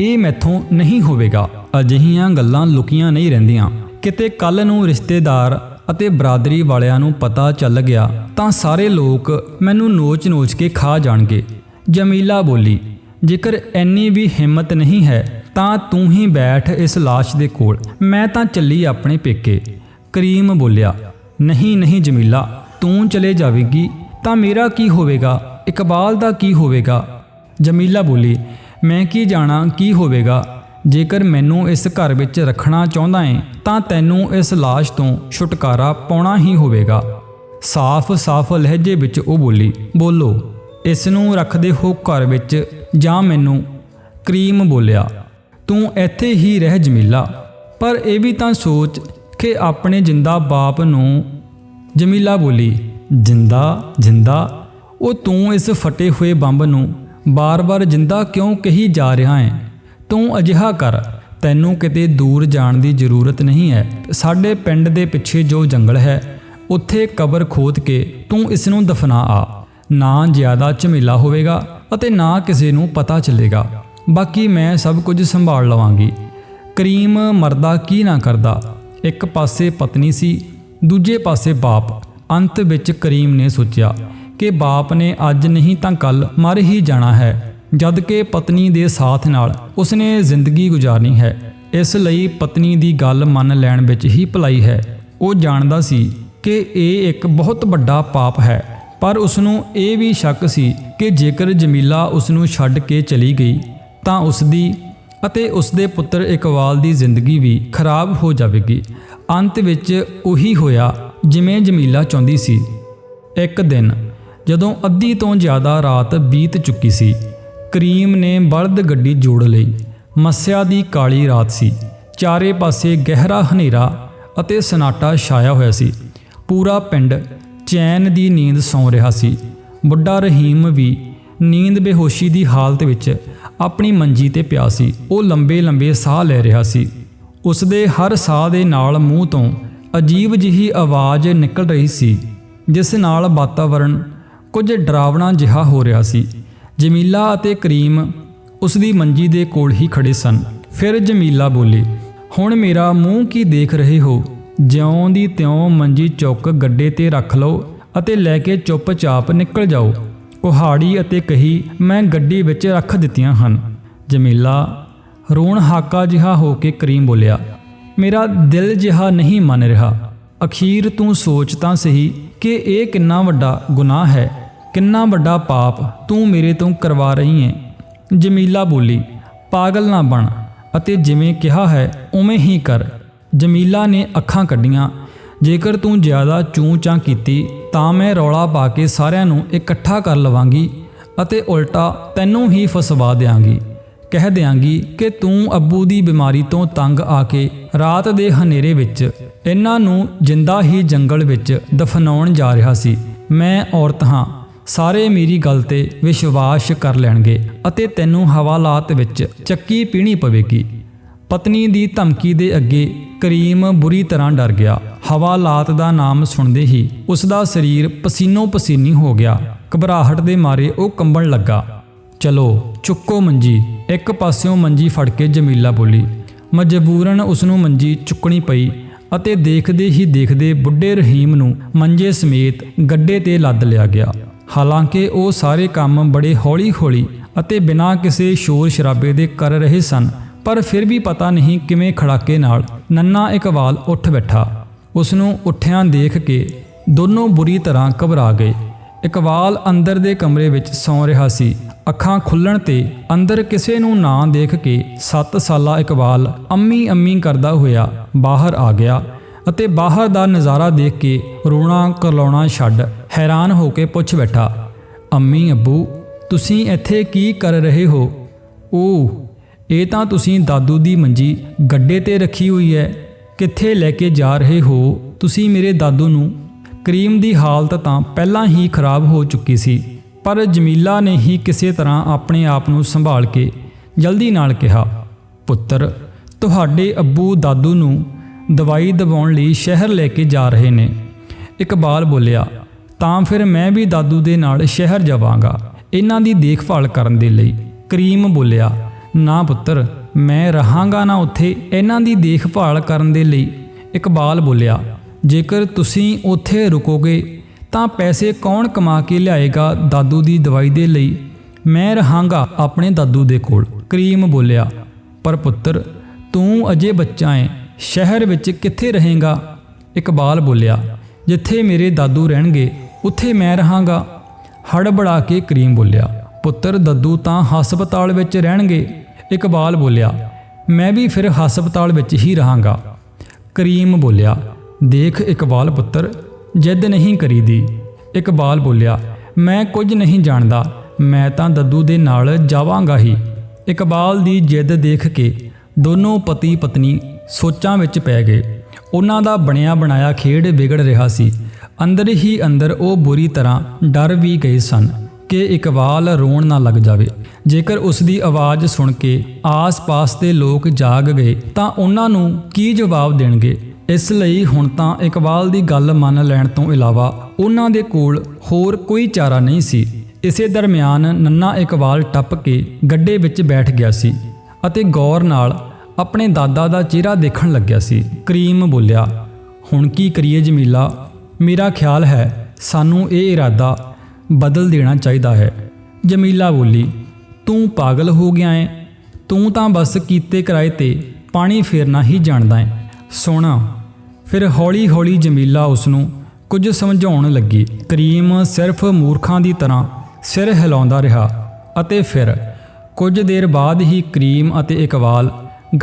ਇਹ ਮੈਥੋਂ ਨਹੀਂ ਹੋਵੇਗਾ। ਅਜਿਹੀਆਂ ਗੱਲਾਂ ਲੁਕੀਆਂ ਨਹੀਂ ਰਹਿੰਦੀਆਂ। ਕਿਤੇ ਕੱਲ ਨੂੰ ਰਿਸ਼ਤੇਦਾਰ ਅਤੇ ਬਰਾਦਰੀ ਵਾਲਿਆਂ ਨੂੰ ਪਤਾ ਚੱਲ ਗਿਆ, ਤਾਂ ਸਾਰੇ ਲੋਕ ਮੈਨੂੰ ਨੋਚ-ਨੋਚ ਕੇ ਖਾ ਜਾਣਗੇ। ਜਮੀਲਾ ਬੋਲੀ, ਜੇਕਰ ਐਨੀ ਵੀ ਹਿੰਮਤ ਨਹੀਂ ਹੈ, ਤਾਂ ਤੂੰ ਹੀ ਬੈਠ ਇਸ ਲਾਸ਼ ਦੇ ਕੋਲ। ਮੈਂ ਤਾਂ ਚੱਲੀ ਆਪਣੇ ਪੇਕੇ। ਕਰੀਮ ਬੋਲਿਆ, ਨਹੀਂ ਨਹੀਂ ਜਮੀਲਾ, ਤੂੰ ਚਲੇ ਜਾਵੇਗੀ, ਤਾਂ ਮੇਰਾ ਕੀ ਹੋਵੇਗਾ? ਇਕਬਾਲ ਦਾ ਕੀ ਹੋਵੇਗਾ? ਜਮੀਲਾ ਬੋਲੀ, ਮੈਂ ਕੀ ਜਾਣਾ, ਕੀ ਹੋਵੇਗਾ? ਜੇਕਰ ਮੈਨੂੰ ਇਸ ਘਰ ਵਿੱਚ ਰੱਖਣਾ ਚਾਹੁੰਦਾ ਹੈ ਤਾਂ ਤੈਨੂੰ ਇਸ ਲਾਸ਼ ਤੋਂ ਛੁਟਕਾਰਾ ਪਾਉਣਾ ਹੀ ਹੋਵੇਗਾ। ਸਾਫ਼-ਸਾਫ਼ ਲਹਿਜੇ ਵਿੱਚ ਉਹ ਬੋਲੀ, ਬੋਲੋ। ਇਸ ਨੂੰ ਰੱਖਦੇ ਹੋ ਘਰ ਵਿੱਚ ਜਾਂ ਮੈਨੂੰ ਕਰੀਮ ਬੋਲਿਆ, ਤੂੰ ਇੱਥੇ ਹੀ ਰਹਿ ਜਮੀਲਾ। ਪਰ ਇਹ ਵੀ ਤਾਂ ਸੋਚ ਕਿ ਆਪਣੇ ਜਿੰਦਾ ਬਾਪ ਨੂੰ ਜਮੀਲਾ ਬੋਲੀ, ਜਿੰਦਾ ਜਿੰਦਾ, ਉਹ ਤੂੰ ਇਸ ਫਟੇ ਹੋਏ ਬੰਬ ਨੂੰ ਬਾਰ-ਬਾਰ ਜਿੰਦਾ ਕਿਉਂ ਕਹੀ ਜਾ ਰਿਹਾ ਹੈ? ਤੂੰ ਅਜਿਹਾ ਕਰ। ਤੈਨੂੰ ਕਿਤੇ ਦੂਰ ਜਾਣ ਦੀ ਜ਼ਰੂਰਤ ਨਹੀਂ ਹੈ। ਸਾਡੇ ਪਿੰਡ ਦੇ ਪਿੱਛੇ ਜੋ ਜੰਗਲ ਹੈ, ਉੱਥੇ ਕਬਰ ਖੋਦ ਕੇ ਤੂੰ ਇਸ ਨੂੰ ਦਫਨਾ ਆ। ਨਾ ਜ਼ਿਆਦਾ ਝਮੇਲਾ ਹੋਵੇਗਾ ਅਤੇ ਨਾ ਕਿਸੇ ਨੂੰ ਪਤਾ ਚੱਲੇਗਾ। ਬਾਕੀ ਮੈਂ ਸਭ ਕੁਝ ਸੰਭਾਲ ਲਵਾਂਗੀ। ਕਰੀਮ ਮਰਦਾ ਕੀ ਨਾ ਕਰਦਾ? ਇੱਕ ਪਾਸੇ ਪਤਨੀ ਸੀ, ਦੂਜੇ ਪਾਸੇ ਬਾਪ। ਅੰਤ ਵਿੱਚ ਕਰੀਮ ਨੇ ਸੋਚਿਆ ਕਿ ਬਾਪ ਨੇ ਅੱਜ ਨਹੀਂ ਤਾਂ ਕੱਲ ਮਰ ਹੀ ਜਾਣਾ ਹੈ, ਜਦ ਕਿ ਪਤਨੀ ਦੇ ਸਾਥ ਨਾਲ ਉਸਨੇ ਜ਼ਿੰਦਗੀ ਗੁਜ਼ਾਰਨੀ ਹੈ। ਇਸ ਲਈ ਪਤਨੀ ਦੀ ਗੱਲ ਮੰਨ ਲੈਣ ਵਿੱਚ ਹੀ ਭਲਾਈ ਹੈ। ਉਹ ਜਾਣਦਾ ਸੀ ਕਿ ਇਹ ਇੱਕ ਬਹੁਤ ਵੱਡਾ ਪਾਪ ਹੈ, ਪਰ ਉਸ ਨੂੰ ਇਹ ਵੀ ਸ਼ੱਕ ਸੀ ਕਿ ਜੇਕਰ ਜਮੀਲਾ ਉਸ ਨੂੰ ਛੱਡ ਕੇ ਚਲੀ ਗਈ, ਤਾਂ ਉਸ ਦੀ ਅਤੇ ਉਸ ਦੇ ਪੁੱਤਰ ਇਕਬਾਲ ਦੀ ਜ਼ਿੰਦਗੀ ਵੀ ਖਰਾਬ ਹੋ ਜਾਵੇਗੀ। ਅੰਤ ਵਿੱਚ ਉਹੀ ਹੋਇਆ ਜਿਵੇਂ ਜਮੀਲਾ ਚਾਹੁੰਦੀ ਸੀ। ਇੱਕ ਦਿਨ ਜਦੋਂ ਅੱਧੀ ਤੋਂ ਜ਼ਿਆਦਾ ਰਾਤ ਬੀਤ ਚੁੱਕੀ ਸੀ, ਕਰੀਮ ਨੇ ਬਲਦ ਗੱਡੀ ਜੋੜ ਲਈ। ਮੱਸਿਆ ਦੀ ਕਾਲੀ ਰਾਤ ਸੀ। ਚਾਰੇ ਪਾਸੇ ਗਹਿਰਾ ਹਨੇਰਾ ਅਤੇ ਸਨਾਟਾ ਛਾਇਆ ਹੋਇਆ ਸੀ। ਪੂਰਾ ਪਿੰਡ ਚੈਨ ਦੀ ਨੀਂਦ ਸੌਂ ਰਿਹਾ ਸੀ। ਬੁੱਢਾ ਰਹੀਮ ਵੀ ਨੀਂਦ ਬੇਹੋਸ਼ੀ ਦੀ ਹਾਲਤ ਵਿੱਚ ਆਪਣੀ ਮੰਜੀ ਤੇ ਪਿਆ ਸੀ। ਉਹ ਲੰਬੇ ਲੰਬੇ ਸਾਹ ਲੈ ਰਿਹਾ ਸੀ। ਉਸ ਦੇ ਹਰ ਸਾਹ ਦੇ ਨਾਲ ਮੂੰਹ ਤੋਂ ਅਜੀਬ ਜਿਹੀ ਆਵਾਜ਼ ਨਿਕਲ ਰਹੀ ਸੀ, ਜਿਸ ਨਾਲ ਵਾਤਾਵਰਣ ਕੁਝ ਡਰਾਵਣਾ ਜਿਹਾ ਹੋ ਰਿਹਾ ਸੀ। ਜਮੀਲਾ ਅਤੇ ਕਰੀਮ ਉਸ ਦੀ ਮੰਜੀ ਦੇ ਕੋਲ ਹੀ ਖੜੇ ਸਨ। ਫਿਰ ਜਮੀਲਾ ਬੋਲੀ, ਹੁਣ ਮੇਰਾ ਮੂੰਹ ਕੀ ਦੇਖ ਰਹੇ ਹੋ? ਜਿਉਂ ਦੀ ਤਿਉਂ ਮੰਜੀ ਚੁੱਕ ਗੱਡੇ ਤੇ ਰੱਖ ਲਓ ਅਤੇ ਲੈ ਕੇ ਚੁੱਪਚਾਪ ਨਿਕਲ ਜਾਓ। ਕੁਹਾੜੀ ਅਤੇ ਕਹੀ, ਮੈਂ ਗੱਡੀ ਵਿੱਚ ਰੱਖ ਦਿੱਤੀਆਂ ਹਨ। ਜਮੀਲਾ ਰੋਣ ਹਾਕਾ ਜਿਹਾ ਹੋ ਕੇ ਕਰੀਮ ਬੋਲਿਆ, ਮੇਰਾ ਦਿਲ ਜਿਹਾ ਨਹੀਂ ਮੰਨ ਰਿਹਾ। ਅਖੀਰ ਤੂੰ ਸੋਚ ਤਾਂ ਸਹੀ ਕਿ ਇਹ ਕਿੰਨਾ ਵੱਡਾ ਗੁਨਾਹ ਹੈ। ਕਿੰਨਾ ਵੱਡਾ ਪਾਪ ਤੂੰ ਮੇਰੇ ਤੋਂ ਕਰਵਾ ਰਹੀ ਹੈ ਜਮੀਲਾ ਬੋਲੀ, ਪਾਗਲ ਨਾ ਬਣ ਅਤੇ ਜਿਵੇਂ ਕਿਹਾ ਹੈ, ਉਵੇਂ ਹੀ ਕਰ। ਜਮੀਲਾ ਨੇ ਅੱਖਾਂ ਕੱਢੀਆਂ। ਜੇਕਰ ਤੂੰ ਜ਼ਿਆਦਾ ਚੂੰ-ਚਾਂ ਕੀਤੀ, ਤਾਂ ਮੈਂ ਰੌਲਾ ਪਾ ਕੇ ਸਾਰਿਆਂ ਨੂੰ ਇਕੱਠਾ ਕਰ ਲਵਾਂਗੀ ਅਤੇ ਉਲਟਾ ਤੈਨੂੰ ਹੀ ਫਸਵਾ ਦਿਆਂਗੀ। ਕਹਿ ਦਿਆਂਗੀ ਕਿ ਤੂੰ ਅੱਬੂ ਦੀ ਬਿਮਾਰੀ ਤੋਂ ਤੰਗ ਆ ਕੇ ਰਾਤ ਦੇ ਹਨੇਰੇ ਵਿੱਚ, ਇਹਨਾਂ ਨੂੰ ਜਿੰਦਾ ਹੀ ਜੰਗਲ ਵਿੱਚ ਦਫਨਾਉਣ ਜਾ ਰਿਹਾ ਸੀ। ਮੈਂ ਔਰਤ ਹਾਂ ਸਾਰੇ ਮੇਰੀ ਗੱਲ ਤੇ ਵਿਸ਼ਵਾਸ ਕਰ ਲੈਣਗੇ ਅਤੇ ਤੈਨੂੰ ਹਵਾਲਾਤ ਵਿੱਚ ਚੱਕੀ ਪੀਣੀ ਪਵੇਗੀ। ਪਤਨੀ ਦੀ ਧਮਕੀ ਦੇ ਅੱਗੇ ਕਰੀਮ ਬੁਰੀ ਤਰ੍ਹਾਂ ਡਰ ਗਿਆ। ਹਵਾਲਾਤ ਦਾ ਨਾਮ ਸੁਣਦੇ ਹੀ ਉਸ ਦਾ ਸਰੀਰ ਪਸੀਨੋ ਪਸੀਨੀ ਹੋ ਗਿਆ। ਘਬਰਾਹਟ ਦੇ ਮਾਰੇ ਉਹ ਕੰਬਣ ਲੱਗਾ। ਚਲੋ, ਚੁੱਕੋ ਮੰਜੀ। ਇੱਕ ਪਾਸਿਓਂ ਮੰਜੀ ਫੜ ਕੇ ਜਮੀਲਾ ਬੋਲੀ। ਮਜਬੂਰਨ ਉਸ ਨੂੰ ਮੰਜੀ ਚੁੱਕਣੀ ਪਈ ਅਤੇ ਦੇਖਦੇ ਹੀ ਦੇਖਦੇ ਬੁੱਢੇ ਰਹੀਮ ਨੂੰ ਮੰਜੇ ਸਮੇਤ ਗੱਡੇ ਤੇ ਲੱਦ ਲਿਆ ਗਿਆ। ਹਾਲਾਂਕਿ ਉਹ ਸਾਰੇ ਕੰਮ ਬੜੇ ਹੌਲੀ-ਹੌਲੀ ਅਤੇ ਬਿਨਾਂ ਕਿਸੇ ਸ਼ੋਰ ਸ਼ਰਾਬੇ ਦੇ ਕਰ ਰਹੇ ਸਨ, ਪਰ ਫਿਰ ਵੀ ਪਤਾ ਨਹੀਂ ਕਿਵੇਂ ਖੜਾਕੇ ਨਾਲ ਨੰਨਾ ਇਕਵਾਲ ਉੱਠ ਬੈਠਾ। ਉਸ ਨੂੰ ਉੱਠਿਆਂ ਦੇਖ ਕੇ ਦੋਨੋਂ ਬੁਰੀ ਤਰ੍ਹਾਂ ਘਬਰਾ ਗਏ। ਇਕਵਾਲ ਅੰਦਰ ਦੇ ਕਮਰੇ ਵਿੱਚ ਸੌਂ ਰਿਹਾ ਸੀ। ਅੱਖਾਂ ਖੁੱਲਣ ਤੇ ਅੰਦਰ ਕਿਸੇ ਨੂੰ ਨਾ ਦੇਖ ਕੇ 7 ਸਾਲਾ ਇਕਵਾਲ ਅੰਮੀ ਅੰਮੀ ਕਰਦਾ ਹੋਇਆ ਬਾਹਰ ਆ ਗਿਆ। ਅਤੇ ਬਾਹਰ ਦਾ ਨਜ਼ਾਰਾ ਦੇਖ ਕੇ ਰੋਣਾ ਕਰਲਾਉਣਾ ਛੱਡ ਹੈਰਾਨ ਹੋ ਕੇ ਪੁੱਛ ਬੈਠਾ, ਅੰਮੀ, ਅੱਬੂ, ਤੁਸੀਂ ਇੱਥੇ ਕੀ ਕਰ ਰਹੇ ਹੋ? ਓ ਇਹ ਤਾਂ ਤੁਸੀਂ ਦਾਦੂ ਦੀ ਮੰਜੀ ਗੱਡੇ ਤੇ ਰੱਖੀ ਹੋਈ ਹੈ। ਕਿੱਥੇ ਲੈ ਕੇ ਜਾ ਰਹੇ ਹੋ ਤੁਸੀਂ ਮੇਰੇ ਦਾਦੂ ਨੂੰ? ਕਰੀਮ ਦੀ ਹਾਲਤ ਤਾਂ ਪਹਿਲਾਂ ਹੀ ਖਰਾਬ ਹੋ ਚੁੱਕੀ ਸੀ, ਪਰ ਜਮੀਲਾ ਨੇ ਹੀ ਕਿਸੇ ਤਰ੍ਹਾਂ ਆਪਣੇ ਆਪ ਨੂੰ ਸੰਭਾਲ ਕੇ ਜਲਦੀ ਨਾਲ ਕਿਹਾ, ਪੁੱਤਰ, ਤੁਹਾਡੇ ਅੱਬੂ ਦਾਦੂ ਨੂੰ ਦਵਾਈ ਦਵਾਉਣ ਲਈ ਸ਼ਹਿਰ ਲੈ ਕੇ ਜਾ ਰਹੇ ਨੇ। ਇਕਬਾਲ ਬੋਲਿਆ, ਤਾਂ ਫਿਰ ਮੈਂ ਵੀ ਦਾਦੂ ਦੇ ਨਾਲ ਸ਼ਹਿਰ ਜਾਵਾਂਗਾ। ਇਹਨਾਂ ਦੀ ਦੇਖਭਾਲ ਕਰਨ ਦੇ ਲਈ। ਕਰੀਮ ਬੋਲਿਆ, ਨਾ ਪੁੱਤਰ, ਮੈਂ ਰਹਾਂਗਾ ਨਾ ਉੱਥੇ। ਇਹਨਾਂ ਦੀ ਦੇਖਭਾਲ ਕਰਨ ਦੇ ਲਈ। ਇਕਬਾਲ ਬੋਲਿਆ, ਜੇਕਰ ਤੁਸੀਂ ਉੱਥੇ ਰੁਕੋਗੇ, ਤਾਂ ਪੈਸੇ ਕੌਣ ਕਮਾ ਕੇ ਲਿਆਏਗਾ ਦਾਦੂ ਦੀ ਦਵਾਈ ਦੇ ਲਈ? ਮੈਂ ਰਹਾਂਗਾ ਆਪਣੇ ਦਾਦੂ ਦੇ ਕੋਲ। ਕਰੀਮ ਬੋਲਿਆ, ਪਰ ਪੁੱਤਰ, ਤੂੰ ਅਜੇ ਬੱਚਾ ਹੈ। ਸ਼ਹਿਰ ਵਿੱਚ ਕਿੱਥੇ ਰਹੇਗਾ? ਇਕਬਾਲ ਬੋਲਿਆ, ਜਿੱਥੇ ਮੇਰੇ ਦਾਦੂ ਰਹਿਣਗੇ, ਉੱਥੇ ਮੈਂ ਰਹਾਂਗਾ। ਹੜਬੜਾ ਕੇ ਕਰੀਮ ਬੋਲਿਆ, ਪੁੱਤਰ, ਦੱਦੂ ਤਾਂ ਹਸਪਤਾਲ ਵਿੱਚ ਰਹਿਣਗੇ। ਇਕਬਾਲ ਬੋਲਿਆ, ਮੈਂ ਵੀ ਫਿਰ ਹਸਪਤਾਲ ਵਿੱਚ ਹੀ ਰਹਾਂਗਾ। ਕਰੀਮ ਬੋਲਿਆ, ਦੇਖ ਇਕਬਾਲ ਪੁੱਤਰ, ਜਿੱਦ ਨਹੀਂ ਕਰੀਦੀ। ਇਕਬਾਲ ਬੋਲਿਆ, ਮੈਂ ਕੁਝ ਨਹੀਂ ਜਾਣਦਾ, ਮੈਂ ਤਾਂ ਦੱਦੂ ਦੇ ਨਾਲ ਜਾਵਾਂਗਾ ਹੀ। ਇਕਬਾਲ ਦੀ ਜਿੱਦ ਦੇਖ ਕੇ ਦੋਨੋਂ ਪਤੀ ਪਤਨੀ ਸੋਚਾਂ ਵਿੱਚ ਪੈ ਗਏ। ਉਹਨਾਂ ਦਾ ਬਣਿਆ ਬਣਾਇਆ ਖੇਡ ਵਿਗੜ ਰਿਹਾ ਸੀ। ਅੰਦਰ ਹੀ ਅੰਦਰ ਉਹ ਬੁਰੀ ਤਰ੍ਹਾਂ ਡਰ ਵੀ ਗਏ ਸਨ ਕਿ ਇਕਬਾਲ ਰੋਣ ਨਾ ਲੱਗ ਜਾਵੇ। ਜੇਕਰ ਉਸ ਦੀ ਆਵਾਜ਼ ਸੁਣ ਕੇ ਆਸ-ਪਾਸ ਦੇ ਲੋਕ ਜਾਗ ਗਏ, ਤਾਂ ਉਹਨਾਂ ਨੂੰ ਕੀ ਜਵਾਬ ਦੇਣਗੇ? ਇਸ ਲਈ ਹੁਣ ਤਾਂ ਇਕਬਾਲ ਦੀ ਗੱਲ ਮੰਨ ਲੈਣ ਤੋਂ ਇਲਾਵਾ ਉਹਨਾਂ ਦੇ ਕੋਲ ਹੋਰ ਕੋਈ ਚਾਰਾ ਨਹੀਂ ਸੀ। ਇਸੇ ਦਰਮਿਆਨ ਨੰਨਾ ਇਕਬਾਲ ਟੱਪ ਕੇ ਗੱਡੇ ਵਿੱਚ ਬੈਠ ਗਿਆ ਸੀ ਅਤੇ ਗੌਰ ਨਾਲ ਆਪਣੇ ਦਾਦਾ ਦਾ ਚਿਹਰਾ ਦੇਖਣ ਲੱਗਿਆ ਸੀ। ਕਰੀਮ ਬੋਲਿਆ, ਹੁਣ ਕੀ ਕਰੀਏ ਜਮੀਲਾ? ਮੇਰਾ ਖਿਆਲ ਹੈ ਸਾਨੂੰ ਇਹ ਇਰਾਦਾ ਬਦਲ ਦੇਣਾ ਚਾਹੀਦਾ ਹੈ। ਜਮੀਲਾ ਬੋਲੀ, ਤੂੰ ਪਾਗਲ ਹੋ ਗਿਆ ਏ ਤੂੰ ਤਾਂ ਬਸ ਕੀਤੇ ਕਿਰਾਏ ਤੇ ਪਾਣੀ ਫੇਰਨਾ ਹੀ ਜਾਣਦਾ ਏ ਸੋਣਾ। ਫਿਰ ਹੌਲੀ-ਹੌਲੀ ਜਮੀਲਾ ਉਸ ਨੂੰ ਕੁਝ ਸਮਝਾਉਣ ਲੱਗੀ। ਕਰੀਮ ਸਿਰਫ ਮੂਰਖਾਂ ਦੀ ਤਰ੍ਹਾਂ ਸਿਰ ਹਿਲਾਉਂਦਾ ਰਿਹਾ ਅਤੇ ਫਿਰ ਕੁਝ ਦੇਰ ਬਾਅਦ ਹੀ ਕਰੀਮ ਅਤੇ ਇਕਬਾਲ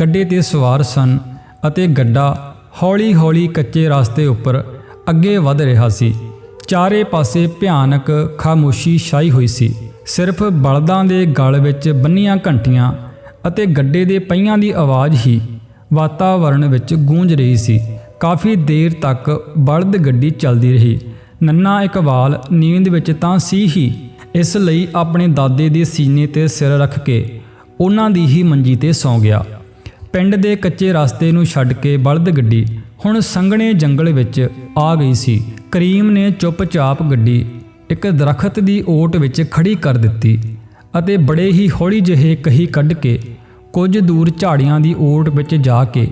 ਗੱਡੇ ਤੇ ਸਵਾਰ ਸਨ ਅਤੇ ਗੱਡਾ ਹੌਲੀ-ਹੌਲੀ ਕੱਚੇ ਰਸਤੇ ਉੱਪਰ ਅੱਗੇ ਵਧ ਰਿਹਾ ਸੀ। ਚਾਰੇ ਪਾਸੇ ਭਿਆਨਕ ਖਾਮੋਸ਼ੀ ਛਾਈ ਹੋਈ ਸੀ। ਸਿਰਫ ਬਲਦਾਂ ਦੇ ਗਲ ਵਿੱਚ ਬੰਨੀਆਂ ਘੰਟੀਆਂ ਅਤੇ ਗੱਡੇ ਦੇ ਪਹੀਆਂ ਦੀ ਆਵਾਜ਼ ਹੀ ਵਾਤਾਵਰਣ ਵਿੱਚ ਗੂੰਜ ਰਹੀ ਸੀ। ਕਾਫੀ ਦੇਰ ਤੱਕ ਬਲਦ ਗੱਡੀ ਚੱਲਦੀ ਰਹੀ। ਨੰਨਾ ਇਕਬਾਲ ਨੀਂਦ ਵਿੱਚ ਤਾਂ ਸੀ ਹੀ। ਇਸ ਲਈ ਆਪਣੇ ਦਾਦੇ ਦੇ ਸੀਨੇ ਤੇ ਸਿਰ ਰੱਖ ਕੇ ਉਹਨਾਂ ਦੀ ਹੀ ਮੰਜੀ ਤੇ ਸੌਂ ਗਿਆ। ਪਿੰਡ ਦੇ ਕੱਚੇ ਰਸਤੇ ਨੂੰ ਛੱਡ ਕੇ ਬਲਦ ਗੱਡੀ ਹੁਣ ਸੰਘਣੇ ਜੰਗਲ ਵਿੱਚ ਆ ਗਈ ਸੀ। ਕਰੀਮ ਨੇ ਚੁੱਪਚਾਪ ਗੱਡੀ ਇੱਕ ਦਰਖਤ ਦੀ ਓਟ ਵਿੱਚ ਖੜੀ ਕਰ ਦਿੱਤੀ ਅਤੇ ਬੜੇ ਹੀ ਹੌਲੀ ਜਿਹੇ ਕਹੀ ਕੱਢ ਕੇ ਕੁਝ ਦੂਰ ਝਾੜੀਆਂ ਦੀ ਓਟ ਵਿੱਚ ਜਾ ਕੇ